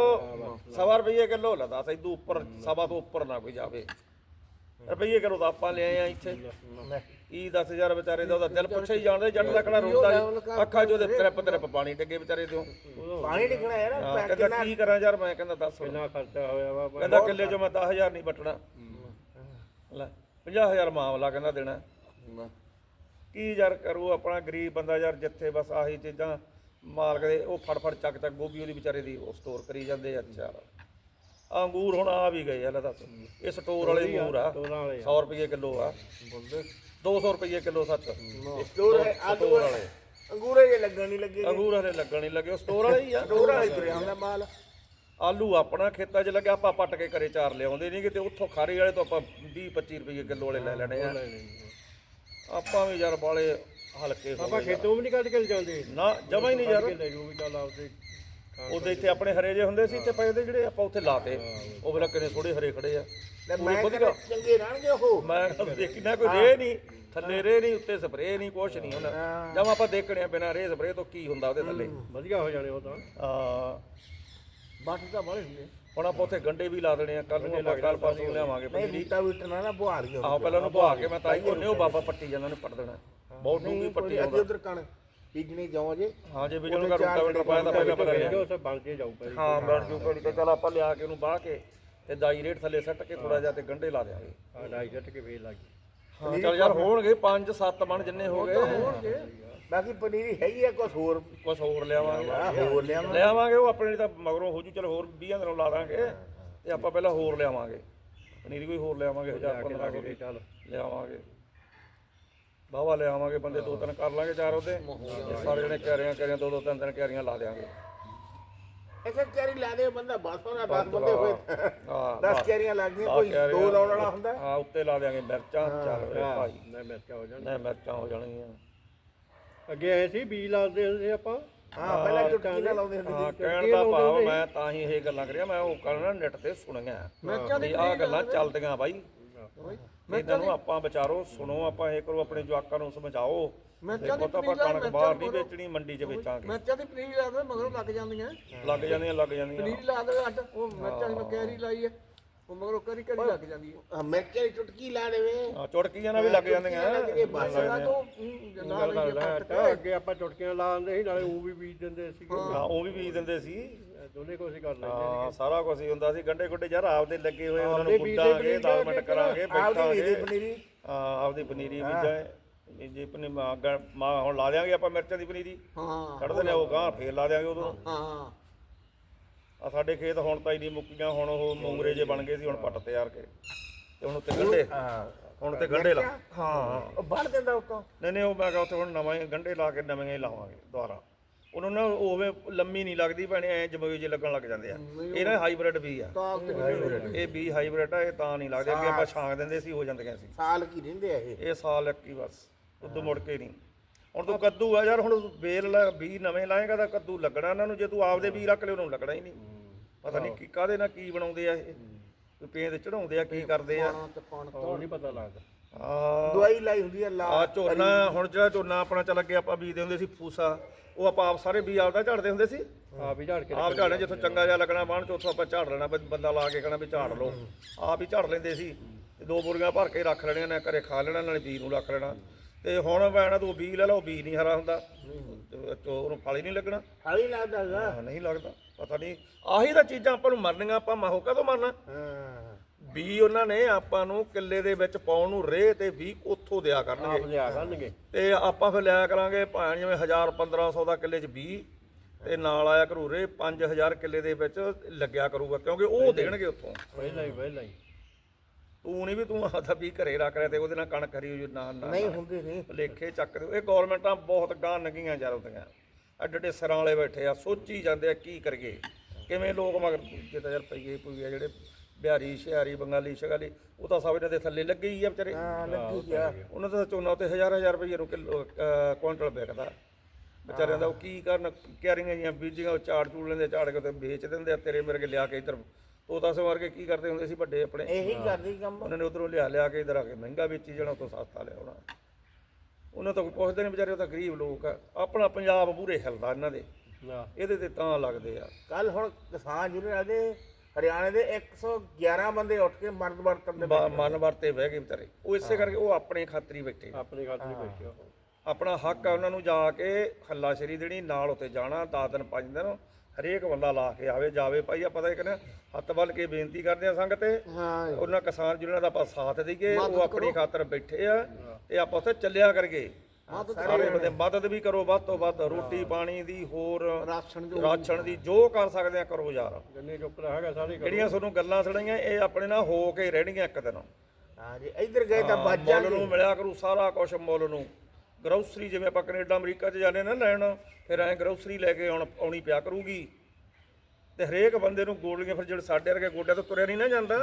ਸਵਾ ਰੁਪਏ ਕਿਲੋ ਲਾ ਦੱਸ ਇਦੋਂ ਉੱਪਰ ਸਵਾ ਤੋਂ ਉੱਪਰ ਨਾ ਕੋਈ ਜਾਵੇ। ਰੁਪਏ ਕਿਲੋ ਤਾਂ ਆਪਾਂ ਲੈ ਆਏ ਆ ਇੱਥੇ। ਕੀ 10000 ਵਿਚਾਰੇ ਦਾ ਉਹਦਾ ਦਿਲ ਪੁੱਛੇ ਹੀ ਜਾਣਦੇ ਜੱਟ ਦਾ ਖੜਾ ਰੋਂਦਾ ਅੱਖਾਂ 'ਚ ਉਹਦੇ ਤ੍ਰਿਪ ਤ੍ਰਿਪ ਪਾਣੀ ਡਿੱਗੇ ਵਿਚਾਰੇ ਤੋਂ। ਪਾਣੀ ਡਿੱਗਣਾ ਯਾਰ ਕਹਿੰਦਾ ਕੀ ਕਰਾਂ ਯਾਰ ਮੈਂ ਕਹਿੰਦਾ ਦੱਸ। ਕਿੰਨਾ ਖਰਚਾ ਹੋਇਆ ਵਾ ਕਹਿੰਦਾ ਕਿੱਲੇ 'ਚੋਂ ਮੈਂ 10000 ਨਹੀਂ ਬਟਣਾ ਲੈ 50000 ਮਾਮਲਾ ਕਹਿੰਦਾ ਦੇਣਾ। ਕੀ ਯਾਰ ਕਰੂ ਆਪਣਾ ਗਰੀਬ ਬੰਦਾ ਯਾਰ ਜਿੱਥੇ ਬਸ ਆਹੀ ਚੀਜ਼ਾਂ ਮਾਲਕ ਦੇ ਉਹ ਫੜ ਫੜ ਚੱਕ ਚੱਕ ਗੋਭੀ ਉਹਦੀ ਵਿਚਾਰੇ ਦੀ ਉਹ ਸਟੋਰ ਕਰੀ ਜਾਂਦੇ ਆ ਅੱਛਾ। ਅੰਗੂਰ ਹੁਣ ਆ ਵੀ ਗਏ ਆ ਲੈ ਦੱਸ ਇਹ ਸਟੋਰ ਵਾਲੇ ਅੰਗੂਰ ਆ। ਸਟੋਰਾਂ ਵਾਲੇ 100 ਰੁਪਏ ਕਿਲੋ ਆ। 200 ਰੁਪਏ ਕਿਲੋ ਸੱਚ ਸਟੋਰ ਹੈ ਆਲੂ ਸਟੋਰ ਵਾਲੇ। ਅੰਗੂਰੇ ਜੇ ਲੱਗਣ ਨਹੀਂ ਲੱਗੇ। ਅੰਗੂਰ ਹਲੇ ਲੱਗਣ ਨਹੀਂ ਲੱਗੇ ਉਹ ਸਟੋਰ ਵਾਲੇ ਹੀ ਆ। ਸਟੋਰ ਵਾਲੇ ਤੁਰਿਆ ਹੁੰਦਾ ਮਾਲ। ਆਲੂ ਆਪਣਾ ਖੇਤਾਂ 'ਚ ਲੱਗਿਆ ਆਪਾਂ ਪੱਟ ਕੇ ਘਰੇ ਚਾਰ ਲਿਆਉਂਦੇ ਨਹੀਂ ਕਿਤੇ ਉੱਥੋਂ ਖਾਰੇ ਵਾਲੇ ਤੋਂ ਆਪਾਂ 20 25 ਰੁਪਏ ਕਿਲੋ ਵਾਲੇ ਲੈ ਲੈਣੇ ਆ। ਆਪਾਂ ਵੀ ਯਾਰ ਬਾਲੇ ਹਲਕੇ ਹੋ ਆਪਾਂ ਖੇਤੋਂ ਵੀ ਨਹੀਂ ਕੱਢ ਕੇ ਜਾਂਦੇ ਨਾ ਜਮਾ ਹੀ ਨਹੀਂ ਯਾਰ। ਲੈ ਜੋ ਵੀ ਚੱਲ ਆਪਦੇ ਉਹਦੇ ਇੱਥੇ ਆਪਣੇ ਹਰੇ ਜੇ ਹੁੰਦੇ ਸੀ ਇੱਥੇ ਪਏ ਦੇ ਜਿਹੜੇ ਆਪਾਂ ਉੱਥੇ ਲਾਤੇ। ਉਹ ਵੇਲਾ ਕਿਨੇ ਥੋੜੇ ਹਰੇ ਖੜੇ ਆ। ਮੈਂ ਵਧੀਆ। ਚੰਗੇ ਰਹਿਣਗੇ ਉਹ। ਮੈਂ ਦੇਖੀ ਨਾ ਕੋਈ ਰੇ ਨਹੀਂ ਥੱਲੇ ਰੇ ਨਹੀਂ ਉੱਤੇ ਸਪਰੇ ਨਹੀਂ ਕੁਛ ਨਹੀਂ ਹੁੰਦਾ। ਜਦ ਆਪਾਂ ਦੇਖਣੇ ਆ ਬਿਨਾਂ ਰੇ ਸਪਰੇ ਤੋਂ ਕੀ ਹੁੰਦਾ ਉਹਦੇ ਥੱਲੇ। ਵਧੀਆ ਹੋ ਜਾਣੇ ਉਹ ਤਾਂ। ਆ ਬੱਟ ਤਾਂ ਬੜੇ ਹੁੰਦੇ। ਹੁਣ ਆਪਾਂ ਉੱਥੇ ਗੰਡੇ ਵੀ ਲਾ ਦੇਣੇ ਆ ਕੱਲ ਨੂੰ ਆਪਾਂ ਕੱਲ ਪਾਸੋਂ ਲਿਆਵਾਂਗੇ ਨਹੀਂ ਬੂਟਾ ਬੂਟਾ ਨਾ ਬੁਹਾਰ ਗਿਆ ਆਹੋ ਪਹਿਲਾਂ ਉਹਨੂੰ ਭਾ ਕੇ ਮੈਂ ਤਾਂ ਹੀ ਕੋਨੇ ਉਹ ਬਾਬਾ ਪੱਟੀ ਜਾਂਦਾ ਉਹਨੇ ਪੱਟ ਦੇਣਾ। ਬਹੁਤ ਡੂੰਗੀ ਪੱਟੀ ਅੱਗੇ ਉਧਰ ਕਣ ਬੀਜਣੀ ਜਾਓ ਜੇ। ਹਾਂ ਜੇ ਬਿਜਲ ਦਾ ਰੋਟਾਵੇਟਰ ਪਾਇਆ ਤਾਂ ਪਹਿਲਾਂ ਪਤਾ ਕਿ ਉਹ ਸਭ ਬਣ ਕੇ ਜਾਊ ਪਹਿਲੇ ਹਾਂ ਬਣ ਜੂ ਕੜੀ ਤੇ ਚੱਲ ਆਪਾਂ ਲਿਆ ਕੇ ਉਹਨੂੰ ਬਾਹ ਕੇ ਤੇ ਦਾਈ ਰੇਟ ਥੱਲੇ ਸੱਟ ਕੇ ਥੋੜਾ ਜਿਹਾ ਤੇ ਗੰਡੇ ਲਾ ਦਿਆਂਗੇ। ਆ ਡਾਈ ਜੱਟ ਕੇ ਵੇਲ ਲੱਗ। ਹਾਂ ਚੱਲ ਯਾਰ ਹੋਣਗੇ 5 7 ਮਣ ਜਿੰਨੇ ਹੋ ਗਏ। ਬਾਕੀ ਪਨੀਰੀ ਹੈਗੀ ਆ ਕੁਝ ਹੋਰ। ਕੁਝ ਹੋਰ ਲਿਆਵਾਂਗੇ। ਹੋਰ ਲਿਆਵਾਂ ਲਿਆਵਾਂਗੇ ਉਹ ਆਪਣੇ ਤਾਂ ਮਗਰੋਂ ਹੋ ਜੂ ਚਲ ਹੋਰ 20 ਦਿਨੋਂ ਲਾ ਦਾਂਗੇ ਤੇ ਆਪਾਂ ਪਹਿਲਾਂ ਹੋਰ ਲਿਆਵਾਂਗੇ। ਪਨੀਰੀ ਕੋਈ ਹੋਰ ਲਿਆਵਾਂਗੇ 1000 1500 ਦੀ। ਚੱਲ। ਲਿਆਵਾਂਗੇ। ਬਾਵਾ ਲਿਆਵਾਂਗੇ ਬੰਦੇ ਦੋ ਤਿੰਨ ਕਰ ਲਾਂਗੇ ਚਾਰ ਉਹਦੇ। ਸਾਰੇ ਜਣੇ ਕਿਆਰੀਆਂ ਕਿਆਰੀਆਂ ਦੋ ਦੋ ਤਿੰਨ ਤਿੰਨ ਕਿਆਰੀਆਂ ਲਾ ਦਿਆਂਗੇ। ਇੱਕ ਕੈਰੀ ਲਾ ਦੇ ਬੰਦਾ ਬਸ ਹੋਣਾ 10 ਬੰਦੇ ਹੋਏ। ਹਾਂ 10 ਕੈਰੀਆਂ ਲੱਗਦੀਆਂ ਕੋਈ ਕਿਆਰੀਆਂ। ਦੋ ਰੌਣ ਵਾਲਾ ਹੁੰਦਾ? ਹਾਂ ਉੱਤੇ ਲਾ ਦਿਆਂਗੇ ਮਿਰਚਾਂ ਚੱਲ ਵੇ ਭਾਈ। ਮੈਂ ਮਿਰਚਾਂ ਹੋ ਜਾਣ ਨਾ ਮਿਰਚਾਂ ਹੋ ਜਾਣਗੀਆਂ। ਅੱਗੇ ਆਏ ਸੀ ਬੀਜ ਲਾਉਂਦੇ ਹੁੰਦੇ ਆਪਾਂ। ਹਾਂ ਪਹਿਲਾਂ ਚੁਟਕੀ ਨਾਲ ਲਾਉਂਦੇ ਹੁੰਦੇ ਹਾਂ ਕਹਿਣ ਦਾ ਭਾਵ ਮੈਂ ਤਾਂ ਹੀ ਇਹ ਗੱਲਾਂ ਕਰੀਆਂ ਮੈਂ ਉਹ ਕਰਨਾ ਨੈਟ ਤੇ ਸੁਣੀਆਂ। ਦੀ ਵੀ ਆਹ ਗੱਲਾਂ ਚੱਲਦੀਆਂ ਬਾਈ। ਇਹਨਾਂ ਨੂੰ ਆਪਾਂ ਵਿਚਾਰੋ ਸੁਣੋ ਆਪਾਂ ਇਹ ਕਰੋ ਆਪਣੇ ਜਵਾਕਾਂ ਨੂੰ ਸਮਝਾਓ। ਮਿਰਚਾਂ ਦੀ ਪਨੀਰੀ ਕਣਕ ਬਾਹਰ ਨਹੀਂ ਵੇਚਣੀ ਮੰਡੀ 'ਚ ਵੇਚਾਂਗੇ। ਮਿਰਚਾਂ ਦੀ ਪਨੀਰੀ ਲਾ ਦੇ ਮਗਰੋਂ ਲੱਗ ਜਾਂਦੀਆਂ। ਲੱਗ ਜਾਂਦੀਆਂ ਲੱਗ ਜਾਂਦੀਆਂ। ਪਨੀਰੀ ਲਾ ਦੇ ਅੱਡ। ਉਹ ਮਿਰਚਾਂ ਦੀ ਮੈਂ ਕੈਰੀ ਲਾਈ ਹੈ। ਉਹ ਮਗਰੋਂ ਕਰੀ ਕਰੀ ਲੱਗ ਜਾਂਦੀ ਹੈ। ਮਿਰਚਾਂ ਦੀ ਚੁਟਕੀ ਲਾ ਦੇਵੇ। ਹਾਂ ਚੁਟਕੀਆਂ ਨਾਲ ਵੀ ਲੱਗ ਜਾਂਦੀਆਂ। ਲਾ ਅੱਗੇ ਆਪਾਂ ਚੁਟਕੀਆਂ ਲਾਉਂਦੇ ਸੀ ਨਾਲੇ ਉਹ ਵੀ ਬੀਜ ਦਿੰਦੇ ਸੀਗੇ। ਹਾਂ ਉਹ ਵੀ ਬੀਜ ਦਿੰਦੇ ਸੀ। ਦੋਨੇ ਕੁਛ ਹੀ ਕਰ ਲੈਂਦੇ ਹਾਂ ਸਾਰਾ ਕੁਝ ਹੀ ਹੁੰਦਾ ਸੀ। ਗੰਡੇ ਗੁੱਡੇ ਯਾਰ ਆਪਦੇ ਲੱਗੇ ਹੋਏ ਉਹਨਾਂ ਨੂੰ ਗੁੱਡਾਂਗੇ 10 ਮਿੰਟ ਕਰਾਂਗੇ ਆਪਦੀ ਵੀ ਬੈਠਾਂਗੇ ਪਨੀਰੀ। ਹਾਂ ਆਪਦੀ ਪਨੀਰੀ ਬੀਜਾਂ ਜੀ ਪਨੀ ਮਾ ਹੁਣ ਲਾ ਦਿਆਂਗੇ ਆਪਾਂ ਮਿਰਚਾਂ ਦੀ ਪਨੀਰੀ। ਹਾਂ। ਕੱਢਦੇ ਨੇ ਉਹ ਗਾਂ ਫੇਰ ਲਾ ਦਿਆਂਗੇ ਉਦੋਂ। ਹਾਂ ਆ ਸਾਡੇ ਖੇਤ ਹੁਣ ਤਾਂ ਹੀ ਨਹੀਂ ਮੁੱਕੀਆਂ ਹੁਣ ਉਹ ਮੂੰਗਰੇ ਜੇ ਬਣ ਗਏ ਸੀ ਹੁਣ ਪੱਟ ਤਿਆਰ ਕੇ ਤੇ ਹੁਣ ਉੱਤੇ ਗੰਡੇ। ਹਾਂ। ਹੁਣ ਤੇ ਗੰਡੇ ਲਾ। ਹਾਂ। ਉਹ ਵੱਢ ਦਿੰਦਾ ਉਤੋਂ। ਨਹੀਂ ਨਹੀਂ ਉਹ ਮੈਂ ਕਿਹਾ ਉੱਥੇ ਹੁਣ ਨਵਾਂ ਗੰਡੇ ਲਾ ਕੇ ਨਵੇਂ ਹੀ ਲਾਵਾਂਗੇ ਦੁਬਾਰਾ। ਉਹਨਾਂ ਨਾਲ ਉਹਵੇਂ ਲੰਮੀ ਨਹੀਂ ਲੱਗਦੀ ਭੈਣੇ ਐ ਜਮੋਈ ਜੇ ਲੱਗਣ ਲੱਗ ਜਾਂਦੇ ਆ। ਇਹ ਨਾ ਹਾਈਬ੍ਰਿਡ ਵੀ ਆ। ਤਾਂ ਤੇ ਇਹ ਵੀ ਹਾਈਬ੍ਰਿਡ ਆ ਇਹ ਤਾਂ ਨਹੀਂ ਲੱਗਦੇ ਅੱਗੇ ਆਪਾਂ ਛਾਂਗ ਦਿੰਦੇ ਸੀ ਹੋ ਜਾਂਦੀਆਂ ਸੀ। ਸਾਲ ਕੀ ਰਹਿੰਦੇ ਆ ਇਹ? ਇਹ ਸਾਲ ਇੱਕ ਹੀ ਬਸ ਉਦੋਂ ਮੁੜ ਕੇ ਨਹੀਂ। ਹੁਣ ਤੂੰ ਕੱਦੂ ਆ ਯਾਰ ਹੁਣ ਬੇਲ ਲਾ ਬੀ ਨਵੇਂ ਲਾਏਗਾ ਤਾਂ ਕੱਦੂ ਲੱਗਣਾ ਇਹਨਾਂ ਨੂੰ ਜੇ ਤੂੰ ਆਪਦੇ ਬੀ ਰੱਖ ਲਿਓ ਉਹਨੂੰ ਲੱਗਣਾ ਹੀ ਨਹੀਂ। ਪਤਾ ਨਹੀਂ ਕੀ ਕਾਦੇ ਨਾਲ ਕੀ ਬਣਾਉਂਦੇ ਆ ਇਹ? ਕੋਈ ਪੇਂਦ ਚੜਾਉਂਦੇ ਆ ਕੀ ਕਰਦੇ ਆ। ਨਹੀਂ ਪਤਾ ਲੱਗਦਾ। ਆ ਦਵਾਈ ਲਾਈ ਹੁੰਦੀ ਆ ਲਾ ਆ ਝੋਨਾ ਹੁਣ ਜਿਹੜਾ ਝੋਨਾ ਆਪਣਾ ਚੱਲ ਅੱਗੇ ਆਪਾਂ ਬੀਜਦੇ ਹੁੰਦੇ ਸੀ ਫੂਸਾ। ਉਹ ਆਪਾਂ ਆਪ ਸਾਰੇ ਬੀ ਆਪਦਾ ਝਾੜਦੇ ਹੁੰਦੇ ਸੀ। ਆ ਵੀ ਝਾੜ ਕੇ ਆਪ ਝਾੜਨੇ ਜਿੱਥੋਂ ਚੰਗਾ ਜਿਹਾ ਲੱਗਣਾ ਬਾਣ ਚ ਉੱਥੋਂ ਆਪਾਂ ਝਾੜ ਲੈਣਾ ਬੰ- ਬੰਦਾ ਲਾ ਕੇ ਕਹਣਾ ਵੀ ਝਾੜ ਲਓ। ਆਪ ਹੀ ਝਾੜ ਲੈਂਦੇ ਸੀ। ਤੇ ਦੋ ਬੋਰੀਆਂ ਭਰ ਕੇ ਰੱਖ ਲੈਣੀਆਂ ਨੇ ਘਰੇ ਖਾ ਲੈਣਾ ਨਾਲੇ ਬੀ ਨੂੰ ਰੱਖ ਲੈਣਾ। ਤੇ ਹੁਣ ਭੈਣਾ ਤੂੰ ਬੀ ਲੈ ਲਾ ਉਹ ਬੀ ਨਹੀਂ ਹਰਾ ਹੁੰਦਾ। ਤੇ ਚੋ- ਉਹਨੂੰ ਫਲ ਹੀ ਨਹੀਂ ਲੱਗਣਾ। ਹਾਲੀ ਲੱਗਦਾ ਹਾਂ, ਨਹੀਂ ਲੱਗਦਾ। ਪਤਾ ਨਹੀਂ ਆਹੀ ਤਾਂ ਚੀਜ਼ਾਂ ਆਪਾਂ ਨੂੰ ਮਰਨੀਆਂ ਆਪਾਂ ਮਾਹੋ ਕਦੋਂ ਮਰਨਾ? ਹਾਂ। ਬੀ ਉਹਨਾਂ ਨੇ ਆਪਾਂ ਨੂੰ ਕਿੱਲੇ ਦੇ ਵਿੱਚ ਪਾਉਣ ਨੂੰ ਰੇਹ ਤੇ ਵੀ ਉੱਥੋਂ ਦਿਆ ਆਪ ਕਰਨਗੇ ਲਿਆ ਕਰਨਗੇ। ਤੇ ਆਪਾਂ ਫਿਰ ਲਿਆ ਕਰਾਂਗੇ ਭਾਂ ਜਿਵੇਂ 1000 1500 ਦਾ ਕਿੱਲੇ 'ਚ 20 ਤੇ ਨਾਲ ਆਇਆ ਕਰੂ ਰੇ 5000 ਕਿੱਲੇ ਦੇ ਵਿੱਚ ਲੱਗਿਆ ਕਰੂਗਾ ਕਿਉਂਕਿ ਉਹ ਦੇਣਗੇ ਉੱਥੋਂ। ਪਹਿਲਾਂ ਹੀ ਪਹਿਲਾਂ ਹੀ। ਤੂੰ ਨਹੀਂ ਵੀ ਤੂੰ ਆਦਾ ਵੀ ਘਰੇ ਰੱਖ ਰਿਹਾ ਤੇ ਉਹਦੇ ਨਾਲ ਕਣਕ ਖਰੀ ਹੋਈ ਨਾ ਨਾ ਨਹੀਂ ਹੁੰਦੇ ਨਹੀਂ ਲੇਖੇ ਚੱਕ ਦਿਓ। ਇਹ ਗਵਰਨਮੈਂਟਾਂ ਬਹੁਤ ਗਾਂ ਨਗੀਆਂ ਜਾਂਦੀਆਂ ਐਡੇ ਐਡੇ ਸਿਰਾਂ ਵਾਲੇ ਬੈਠੇ ਆ ਸੋਚੀ ਜਾਂਦੇ ਆ ਕੀ ਕਰੀਏ। ਕਿਵੇਂ ਲੋਕ ਮਗਰ ਜਿੱਦਾਂ ਯਾਰ ਪਈਏ ਪੂਏ ਜਿਹੜੇ ਬਿਹਾਰੀ ਸ਼ਿਆਰੀ ਬੰਗਾਲੀ ਸ਼ਗਾਲੀ ਉਹ ਤਾਂ ਸਭ ਇਹਨਾਂ ਦੇ ਥੱਲੇ ਲੱਗੇ ਹੀ ਆ ਵਿਚਾਰੇ। ਹਾਂ ਲੱਗੀ ਗਿਆ ਉਹਨਾਂ ਦਾ ਝੋਨਾ ਤੇ ਹਜ਼ਾਰ ਹਜ਼ਾਰ ਰੁਪਏ ਨੂੰ ਕਿਲੋ ਕੁਇੰਟਲ ਵਿਕਦਾ। ਵਿਚਾਰਿਆਂ ਦਾ ਉਹ ਕੀ ਕਰਨ ਕਿਆਰੀਆਂ ਜੀਆਂ ਬੀਜੀਆਂ ਉਹ ਝਾੜ ਚੂੜ ਲੈਂਦੇ ਝਾੜ ਕੇ ਤੇ ਵੇਚ ਦਿੰਦੇ ਆ ਤੇਰੇ ਮੇਰੇ ਕੇ ਲਿਆ ਕੇ ਇੱਧਰ ਤੋਤਾ ਸਵਾਰ ਕੇ ਕੀ ਕਰਦੇ ਹੁੰਦੇ ਸੀ ਵੱਡੇ ਆਪਣੇ? ਇਹੀ ਕਰਦੀ ਕੰਮ। ਉਹਨਾਂ ਨੇ ਉਧਰੋਂ ਲਿਆ ਲਿਆ ਕੇ ਇੱਧਰ ਆ ਕੇ ਮਹਿੰਗਾ ਵੇਚੀ ਜਾਣਾ ਤੋਂ ਸਸਤਾ ਲਿਆਉਣਾ। ਉਹਨਾਂ ਤੋਂ ਕੋਈ ਪੁੱਛਦੇ ਨਹੀਂ ਵਿਚਾਰੇ ਉਹ ਤਾਂ ਗਰੀਬ ਲੋਕ ਆ। ਆਪਣਾ ਪੰਜਾਬ ਪੂਰੇ ਹਿਲਦਾ ਇਹਨਾਂ ਦੇ। ਇਹਦੇ ਤੇ ਤਾਂ ਲੱਗਦੇ ਆ। ਕੱਲ ਹੁਣ ਕਿਸਾਨ ਯੂਨੀਅਨ ਆਦੇ ਹਰਿਆਣੇ ਦੇ 111 ਬੰਦੇ ਉੱਠ ਕੇ ਮਰਦ ਵਰਤਨ ਦੇ ਬ- ਮਨ ਵਰਤੇ ਬਹਿ ਗਏ ਵਿਚਾਰੇ। ਉਹ ਇਸੇ ਕਰਕੇ ਉਹ ਆਪਣੇ ਖਾਤਰੀ ਬੈਠੇ। ਆਪਣੇ ਘਰ ਨਹੀਂ ਬੈਠੇ ਉਹ। ਆਪਣਾ ਹੱਕ ਆ ਉਹਨਾਂ ਨੂੰ ਜਾ ਕੇ ਹੱਲਾਸ਼ੇਰੀ ਦੇਣੀ ਨਾਲ ਉੱਤੇ ਜਾਣਾ 10 ਦਿਨ 5 ਦਿਨ ਹਰੇਕ ਬੰਦਾ ਲਾ ਕੇ ਆਵੇ ਜਾਵੇ। ਭਾਈ ਆਪਾਂ ਤਾਂ ਇਹ ਕਹਿੰਦੇ ਹਾਂ, ਹੱਥ ਵੱਲ ਕੇ ਬੇਨਤੀ ਕਰਦੇ ਆ ਸੰਗਤ ਤੇ। ਹਾਂ। ਉਹਨਾਂ ਕਿਸਾਨ ਜਿਹਨਾਂ ਦਾ ਆਪਾਂ ਸਾਥ ਦਈਏ ਉਹ ਆਪਣੀ ਖਾਤਰ ਬੈਠੇ ਆ ਤੇ ਆਪਾਂ ਉੱਥੇ ਚੱਲਿਆ ਕਰਗੇ ਸਾਰੇ ਬੰਦੇ ਮਦਦ ਵੀ ਕਰੋ ਵੱਧ ਤੋਂ ਵੱਧ ਰੋਟੀ ਪਾਣੀ ਦੀ ਹੋਰ ਰਾਸ਼ਨ ਜੋ ਰਾਸ਼ਨ ਦੀ ਜੋ ਕਰ ਸਕਦੇ ਆ ਕਰੋ ਯਾਰ। ਜਿੰਨੇ ਚੁੱਪ ਹੈਗਾ ਸਾਰੇ ਕਰੋ। ਜਿਹੜੀਆਂ ਤੁਹਾਨੂੰ ਗੱਲਾਂ ਸੁਣੀਆਂ ਇਹ ਆਪਣੇ ਨਾਲ ਹੋ ਕੇ ਰਹਿਣਗੀਆਂ ਇੱਕ ਦਿਨ। ਹਾਂ ਜੀ ਇੱਧਰ ਗਏ ਤਾਂ ਜਾਣਗੇ। ਨੂੰ ਮਿਲਿਆ ਕਰੂ ਸਾਰਾ ਕੁਝ ਮੁੱਲ ਨੂੰ। ਗਰੋਸਰੀ ਜਿਵੇਂ ਆਪਾਂ ਕੈਨੇਡਾ ਅਮਰੀਕਾ 'ਚ ਜਾਂਦੇ ਨਾ ਲੈਣ ਫਿਰ ਐਂ ਗਰੋਸਰੀ ਲੈ ਕੇ ਆਉਣ ਆਉਣੀ ਪਿਆ ਕਰੂਗੀ। ਤੇ ਹਰੇਕ ਬੰਦੇ ਨੂੰ ਗੋਲੀਆਂ ਫਿਰ ਜਿਹੜੇ ਸਾਡੇ ਵਰਗੇ ਗੋਡਿਆਂ ਤੋਂ ਤੁਰਿਆ ਨਹੀਂ ਨਾ ਜਾਂਦਾ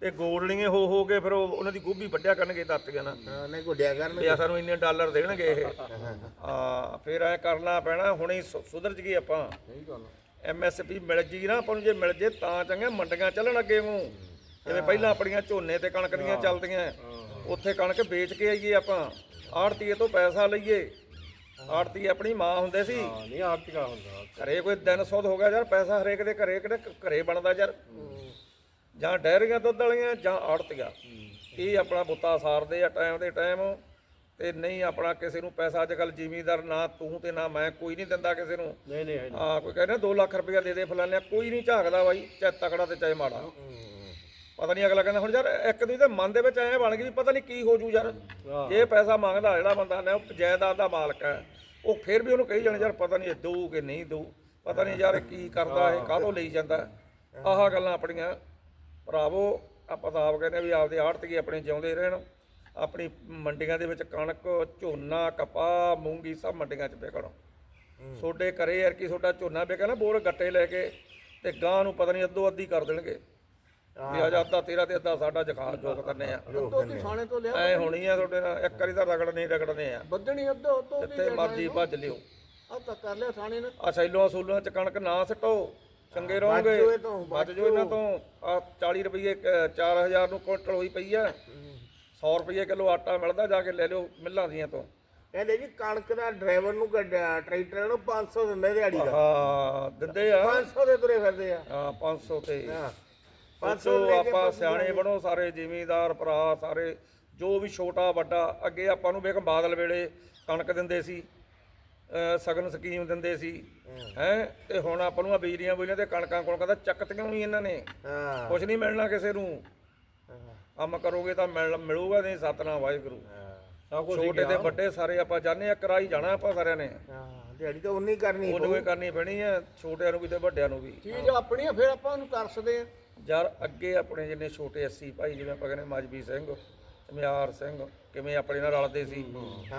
ਤੇ ਗੋਲੀਆਂ ਹੋ ਹੋ ਕੇ ਫਿਰ ਉਹ ਉਹਨਾਂ ਦੀ ਗੋਭੀ ਵੱਢਿਆ ਕਰਨਗੇ ਦਾਤੀਆਂ ਨਾਲ ਨਹੀਂ ਗੁੱਡਿਆ ਕਰਨ ਤੇ ਆ ਸਾਨੂੰ ਇੰਨੇ ਡਾਲਰ ਦੇਣਗੇ ਇਹ। ਹਾਂ ਫਿਰ ਐ ਕਰਨਾ ਪੈਣਾ ਹੁਣੇ ਹੀ ਸੁ- ਸੁਧਰ ਜਗੀ ਆਪਾਂ। ਸਹੀ ਗੱਲ ਐਮਐਸਪੀ ਮਿਲ ਗਈ ਨਾ ਆਪਾਂ ਨੂੰ ਜੇ ਮਿਲ ਜੇ ਤਾਂ ਚੰਗਾ ਮੰਡੀਆਂ ਚੱਲਣ ਅੱਗੇ ਨੂੰ ਜਿਵੇਂ ਪਹਿਲਾਂ ਆਪਣੀਆਂ ਝੋਨੇ ਤੇ ਕਣਕ ਦੀਆਂ ਚੱਲਦੀਆਂ ਉੱਥੇ ਕਣਕ ਵੇਚ ਕੇ ਆਈਏ ਆਪਾਂ। ਆੜਤੀਏ ਤੋਂ ਪੈਸਾ ਲਈਏ। ਆੜਤੀ ਆਪਣੀ ਮਾਂ ਹੁੰਦੇ ਸੀ। ਹਾਂ ਨਹੀਂ ਆਰਟਿਕਾ ਹੁੰਦਾ ਘਰੇ ਕੋਈ ਦਿਨ ਸੁੱਧ ਹੋ ਗਿਆ ਯਾਰ ਪੈਸਾ ਹਰੇਕ ਦੇ ਘਰੇ ਕਿਹੜੇ ਘਰੇ ਬਣਦਾ ਯਾਰ। ਜਾਂ ਡੈਰੀਆਂ ਦੁੱਧ ਵਾਲੀਆਂ ਜਾਂ ਆੜਤੀਆਂ। ਇਹ ਆਪਣਾ ਬੁੱਤਾ ਸਾਰਦੇ ਆ ਟਾਈਮ ਦੇ ਟਾਈਮ। ਤੇ ਨਹੀਂ ਆਪਣਾ ਕਿਸੇ ਨੂੰ ਪੈਸਾ ਅੱਜ ਕੱਲ ਜ਼ਿਮੀਂਦਾਰ ਨਾ ਤੂੰ ਤੇ ਨਾ ਮੈਂ ਕੋਈ ਨਹੀਂ ਦਿੰਦਾ ਕਿਸੇ ਨੂੰ। ਨਹੀਂ ਨਹੀਂ ਹੈ ਕੋਈ ਕਹਿੰਦਾ 2 ਲੱਖ ਰੁਪਇਆ ਦੇ ਦੇ ਫਲਾਨਿਆ ਕੋਈ ਨਹੀਂ ਝਾਕਦਾ ਬਾਈ ਚਾਹੇ ਤਕੜਾ ਤੇ ਚਾਹੇ ਮਾੜਾ। ਪਤਾ ਨਹੀਂ ਅਗਲਾ ਕਹਿੰਦਾ ਹੁਣ ਯਾਰ ਇੱਕ ਦੇ ਮਨ ਦੇ ਵਿੱਚ ਐ ਬਣ ਗਈ ਵੀ ਪਤਾ ਨਹੀਂ ਕੀ ਹੋ ਜੂ ਯਾਰ। ਇਹ ਪੈਸਾ ਮੰਗਦਾ ਜਿਹੜਾ ਬੰਦਾ ਨੇ ਉਹ ਜਾਇਦਾਦ ਦਾ ਮਾਲਕ ਹੈ। ਉਹ ਫਿਰ ਵੀ ਉਹਨੂੰ ਕਹੀ ਜਾਣ ਯਾਰ ਪਤਾ ਨਹੀਂ ਇਹ ਦਊ ਕਿ ਨਹੀਂ ਦਊ। ਪਤਾ ਨਹੀਂ ਯਾਰ ਕੀ ਕਰਦਾ ਇਹ ਕਾਹਤੋਂ ਲਈ ਜਾਂਦਾ। ਆਹ ਗੱਲਾਂ ਆਪਣੀਆਂ। ਭਰਾਵੋ ਆਪਾਂ ਤਾਂ ਆਪ ਕਹਿੰਦੇ ਵੀ ਆਪਦੇ ਆੜਤੀਏ ਆਪਣੇ ਜਿਉਂਦੇ ਰਹਿਣ। ਆਪਣੀ ਮੰਡੀਆਂ ਦੇ ਵਿੱਚ ਕਣਕ ਝੋਨਾ ਕਪਾਹ ਮੂੰਗੀ ਸਭ ਮੰਡੀਆਂ 'ਚ ਵਿਕਣ। ਸੋਡੇ ਘਰੇ ਯਾਰ ਕੀ ਤੁਹਾਡਾ ਝੋਨਾ ਵਿਕਿਆ ਨਾ ਬੋਰ ਗੱਟੇ ਲੈ ਕੇ ਤੇ ਗਾਂ ਨੂੰ ਪਤਾ ਨਹੀਂ ਅੱਧੋ ਅੱਧੀ ਕਰ ਦੇਣਗੇ। ਵੀ ਆ ਜਾ ਅੱਧਾ ਤੇਰਾ ਤੇ ਅੱਧਾ ਸਾਡਾ ਜਖਾ ਜੋਗ ਕਰਨੇ ਆ। ਅੱਧੋ ਦੀ ਥਾਣੇ ਤੋਂ ਲਿਆ ਐ ਹੋਣੀ ਆ ਤੁਹਾਡੇ ਨਾਲ ਇੱਕ ਵਾਰੀ ਤਾਂ ਰਗੜ ਨਹੀਂ ਰਗੜਨੇ ਆ। ਬੱਦਣੀ ਅੱਧੋ ਤੋਂ ਵੀ ਜਿੱਥੇ ਮਰਜ਼ੀ ਭੱਜ ਲਿਓ। ਆ ਤਾਂ ਕਰ ਲਿਆ ਥਾਣੇ ਨੇ। ਆ ਸੈਲੋਂ ਸੂਲਾਂ ਚ ਕਣਕ ਨਾ ਸਟੋ ਚੰਗੇ ਰਹੋਗੇ। ਤੋਂ, ਬਚ ਜੋ ਇਹਨਾਂ ਤੋਂ। ਆ 40 ਰੁਪਏ 4000 ਨੂੰ ਕੁਇੰਟਲ ਹੋਈ ਪਈ ਆ। 100 ਰੁਪਏ ਕਿਲੋ ਆਟਾ ਮਿਲਦਾ ਜਾ ਕੇ ਲੈ ਲਿਓ ਮਿੱਲਾਂ ਦੀਆਂ ਤੋਂ। ਕਹਿੰਦੇ ਜੀ ਕਣਕ ਦਾ ਡਰਾਈਵਰ ਨੂੰ ਗੱਡਾ- ਟਰੈਕਟਰ ਨੂੰ 500 ਦਿੰਦੇ ਦਿਹਾੜੀ ਦਾ। ਹਾਂ ਦਿੰਦੇ ਆ। 500 ਦੇ ਤੁਰੇ ਫਿਰਦੇ ਆ। ਹਾਂ 500 ਤੇ। 500 ਆਪਾਂ ਸਿਆਣੇ ਬਣੋ ਸਾਰੇ ਜ਼ਿਮੀਂਦਾਰ ਭਰਾ ਸਾਰੇ ਜੋ ਵੀ ਛੋਟਾ ਵੱਡਾ ਅੱਗੇ ਆਪਾਂ ਨੂੰ ਵੇਖ ਬਾਦਲ ਵੇਲੇ ਕਣਕ ਦਿੰਦੇ ਸੀ ਸਗਨ ਸਕੀਮ ਦਿੰਦੇ ਸੀ ਹੈ। ਤੇ ਹੁਣ ਆਪਾਂ ਨੂੰ ਆ ਬਿਜਲੀਆਂ ਬੁਜਲੀਆਂ ਤੇ ਕਣਕਾਂ ਕੋਲ ਕਹਿੰਦਾ ਚੱਕਤੀਆਂ ਨਹੀਂ ਇਹਨਾਂ ਨੇ? ਹਾਂ। ਕੁਝ ਨਹੀਂ ਮਿਲਣਾ ਕਿਸੇ ਨੂੰ। ਕੰਮ ਕਰੋਗੇ ਤਾਂ ਮਿਲ ਮਿਲੂਗਾ ਨਹੀਂ ਸਤਨਾਮ ਵਾਹਿਗੁਰੂ। ਛੋਟੇ ਤੇ ਵੱਡੇ ਸਾਰੇ ਆਪਾਂ ਜਾਣੇ ਆ ਕਰਾਈ ਜਾਣਾ ਆਪਾਂ ਸਾਰਿਆਂ ਨੇ। ਹਾਂ। ਦਿਹਾੜੀ ਤਾਂ ਉਨੀ ਕਰਨੀ ਉਹਨੂੰ ਕਰਨੀ ਪੈਣੀ ਆ ਛੋਟਿਆਂ ਨੂੰ ਵੀ ਤੇ ਵੱਡਿਆਂ ਨੂੰ ਵੀ। ਚੀਜ਼ ਆਪਣੀ ਆ ਫਿਰ ਆਪਾਂ ਉਹਨੂੰ ਕਰ ਸਕਦੇ ਆ ਯਾਰ ਅੱਗੇ ਆਪਣੇ ਜਿੰਨੇ ਛੋਟੇ 80 ਭਾਈ ਜਿਵੇਂ ਆਪਾਂ ਕਹਿੰਦੇ ਮਜਬੀ ਸਿੰਘ ਮਿਆਰ ਸਿੰਘ ਕਿਵੇਂ ਆਪਣੇ ਨਾਲ ਰਲਦੇ ਸੀ।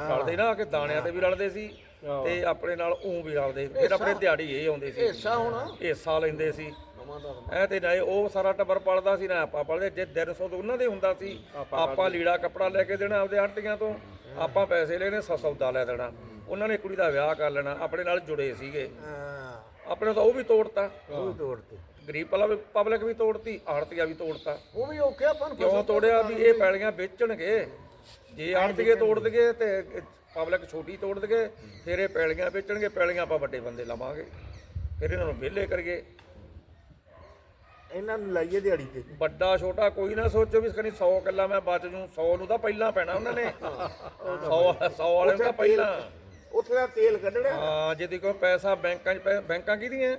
ਰਲਦੇ ਨਾ ਕਿ ਦਾਣਿਆਂ ਤੇ ਵੀ ਰਲਦੇ ਸੀ ਤੇ ਆਪਣੇ ਨਾਲ ਉਹ ਵੀ ਰਲਦੇ। ਫਿਰ ਆਪਣੇ ਦਿਹਾੜੀ ਇਹ ਆਉਂਦੇ ਸੀ। ਹਿੱਸਾ ਹੋਣਾ। ਹਿੱਸਾ ਲੈਂਦੇ ਸੀ। ਐ ਤੇ ਨਾ ਉਹ ਸਾਰਾ ਟੱਬਰ ਪਲਦਾ ਸੀ ਨਾ ਆਪਾਂ ਪਲਦੇ। ਜੇ ਦਿਨ ਸੌ ਉਹਨਾਂ ਦੇ ਹੁੰਦਾ ਸੀ ਆਪਾਂ ਲੀੜਾ ਕੱਪੜਾ ਲੈ ਕੇ ਦੇਣਾ ਆਪਦੇ ਆੜਤੀਆਂ ਤੋਂ ਆਪਾਂ ਪੈਸੇ ਲੈਣੇ ਸੌ ਸੌਦਾ ਲੈ ਦੇਣਾ। ਉਹਨਾਂ ਨੇ ਕੁੜੀ ਦਾ ਵਿਆਹ ਕਰ ਲੈਣਾ ਆਪਣੇ ਨਾਲ ਜੁੜੇ ਸੀਗੇ। ਆਪਣੇ ਤਾਂ ਉਹ ਵੀ ਤੋੜਤਾ। ਉਹ ਵੀ ਤੋੜਤੇ। ਗਰੀਬ ਪਬਲਿਕ ਵੀ ਤੋੜਤੀ ਆੜਤੀਆ ਵੀ ਤੋੜਤਾ। ਉਹ ਵੀ ਔਖੇ ਆਪਾਂ ਨੂੰ ਕਿਉਂ ਤੋੜਿਆ ਵੀ ਇਹ ਪੈਲੀਆਂ ਵੇਚਣਗੇ? ਜੇ ਆੜਤੀਏ ਤੋੜ ਦਗੇ ਤੇ ਪਬਲਿਕ ਛੋਟੀ ਤੋੜ ਦਗੇ ਫਿਰ ਇਹ ਪੈਲੀਆਂ ਵੇਚਣਗੇ ਪੈਲੀਆਂ ਆਪਾਂ ਵੱਡੇ ਬੰਦੇ ਲਵਾਂਗੇ। ਫਿਰ ਇਹਨਾਂ ਨੂੰ ਵਿਹਲੇ ਕਰਗੇ ਇਹਨਾਂ ਨੂੰ ਲਾਈਏ ਦਿਹਾੜੀ ਤੇ। ਵੱਡਾ ਛੋਟਾ ਕੋਈ ਨਾ ਸੋਚੋ ਵੀ ਕਨੀ 100 ਕਿੱਲਾ ਮੈਂ ਬਚ ਜੂ 100 ਨੂੰ ਤਾਂ ਪਹਿਲਾਂ ਪੈਣਾ ਉਹਨਾਂ ਨੇ। 100 100 ਵਾਲੇ ਨੂੰ ਤਾਂ ਪਹਿਲਾਂ। ਉੱਥੇ ਦਾ ਤੇਲ ਕੱਢਣਾ। ਹਾਂ ਜੇ ਕੋਈ ਪੈਸਾ ਬੈਂਕਾਂ 'ਚ ਬੈਂਕਾਂ ਕਿਹਦੀਆਂ?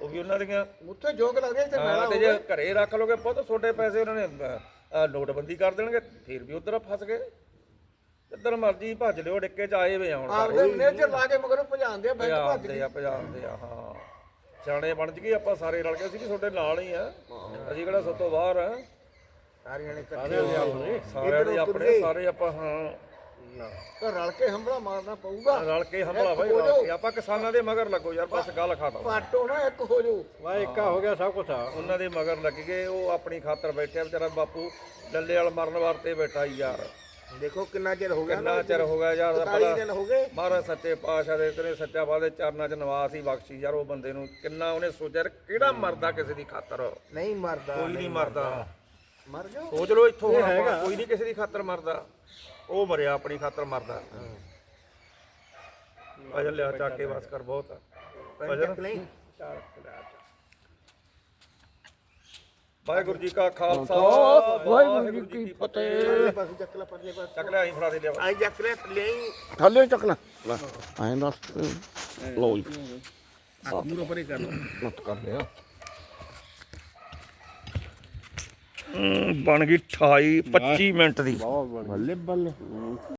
ਉਹ ਵੀ ਉਹਨਾਂ ਦੀਆਂ ਉੱਥੇ ਜੋਗ ਲੱਗਦੇ ਤੇ ਹਾਂ, ਤੇ ਜੇ ਘਰੇ ਰੱਖ ਲੋਗੇ ਪੁੱਤ ਛੋਟੇ ਪੈਸੇ ਉਹਨਾਂ ਨੇ ਨੋਟਬੰਦੀ ਕਰ ਦੇਣਗੇ ਫਿਰ ਵੀ ਉਧਰ ਫਸ ਗਏ। ਜਿੱਧਰ ਮਰਜ਼ੀ ਭੱਜ ਲਿਓ ਡਿੱਕੇ ਚ ਆਏ ਵੇ ਹੁਣ ਆਪਦੇ ਨੇਚਰ ਲਾ ਕੇ ਮਗਰੋਂ ਭਜਾਉਂਦੇ ਆ ਬੈਂਕ ਭੱਜ ਭਜਾਉਂਦੇ ਆ ਭਜਾਉਂਦੇ ਆ ਹਾਂ। ਸਿਆਣੇ ਬਣ ਜਗੇ ਆਪਾਂ ਸਾਰੇ ਰਲ ਕੇ ਅਸੀਂ ਵੀ ਤੁਹਾਡੇ ਨਾਲ ਹੀ ਆ। ਅਸੀਂ ਕਿਹੜਾ ਸਭ ਤੋਂ ਬਾਹਰ ਆ। ਸਾਰਿਆਂ ਨੇ ਇਕੱਠੇ ਸਾਰਿਆਂ ਦੇ ਆਪਣੇ ਸਾਰੇ ਆਪਾਂ ਹਾਂ। ਤਾਂ ਰਲ ਕੇ ਹੰਬਲਾ ਮਾਰਨਾ ਪਊਗਾ। ਰਲ ਕੇ ਹਮਲਾ ਬਾਈ ਰਲ ਕੇ। ਆਪਾਂ ਕਿਸਾਨਾਂ ਦੇ ਮਗਰ ਲੱਗੋ ਯਾਰ ਬਸ ਗੱਲ ਖਾਤਾ ਪਾਟੋ ਨਾ ਇੱਕ ਹੋ ਜਾਓ। ਵਾ ਇੱਕਾ ਹੋ ਗਿਆ ਸਭ ਕੁਝ ਆ ਉਹਨਾਂ ਦੇ ਮਗਰ ਲੱਗ ਗਏ ਉਹ ਆਪਣੀ ਖਾਤਰ ਬੈਠਿਆ ਵਿਚਾਰਾ ਬਾਪੂ ਲੱਲੇ ਵਾਲ ਮਰਨ ਵਾਸਤੇ ਬੈਠਾ ਯਾਰ। ਦੇਖੋ ਕਿੰਨਾ ਚਿਰ ਹੋ ਗਿਆ ਕਿੰਨਾ ਚਿਰ ਹੋ ਗਿਆ ਯਾਰ 40 ਦਿਨ ਹੋ ਗਏ। ਮਹਾਰਾਜ ਸੱਚੇ ਪਾਤਸ਼ਾਹ ਦੇ ਤੇਰੇ ਸੱਚਾ ਬਾਦੇ ਚਰਨਾਂ 'ਚ ਨਿਵਾਸ ਹੀ ਬਖਸ਼ੀ ਯਾਰ ਉਹ ਬੰਦੇ ਨੂੰ ਕਿੰਨਾ ਉਹਨੇ ਸੋਚਿਆ ਕਿਹੜਾ ਮਰਦਾ ਕਿਸੇ ਦੀ ਖਾਤਰ? ਨਹੀਂ ਮਰਦਾ ਕੋਈ ਨਹੀਂ ਮਰਦਾ। ਮਰ ਜਾਓ। ਸੋਚ ਲਓ ਇੱਥੋਂ ਹੁਣ ਕੋਈ ਨਹੀਂ ਕਿਸੇ ਦੀ ਖਾਤਰ ਮਰਦਾ। ਉਹ ਮਰਿਆ ਆਪਣੀ ਖਾਤਰ ਮਰਦਾ। ਅਜਲ ਲਿਆ ਚੱਕ ਕੇ ਬਸ ਕਰ ਬਹੁਤ ਆ। ਲਈ। ਵਾਹਿਗੁਰੂ ਜੀ ਕਾ ਖਾਲਸਾ ਵਾਹਿਗੁਰੂ ਜੀ ਕੀ ਫਤਿਹ। ਪਾਸੇ ਚੱਕ ਲੈ ਪਰਲੇ ਪਾਸੇ ਚੱਕ ਲਿਆ ਅਸੀਂ ਫੜਾ ਦੇ ਲਿਆ ਆਈ ਚੱਕ ਲੈ ਥੱਲੇ ਆਈ। ਥੱਲੇ ਚੱਕ ਲੈ ਲੈ ਐਂ ਦੱਸ ਲੋ ਜੀ। ਪੂਰਾ ਪਰੇ ਕਰ ਮਤ ਕਰ ਲਿਆ। ਬਣ ਗਈ 28 25 ਮਿੰਟ ਦੀ। ਬੱਲੇ ਬੱਲੇ।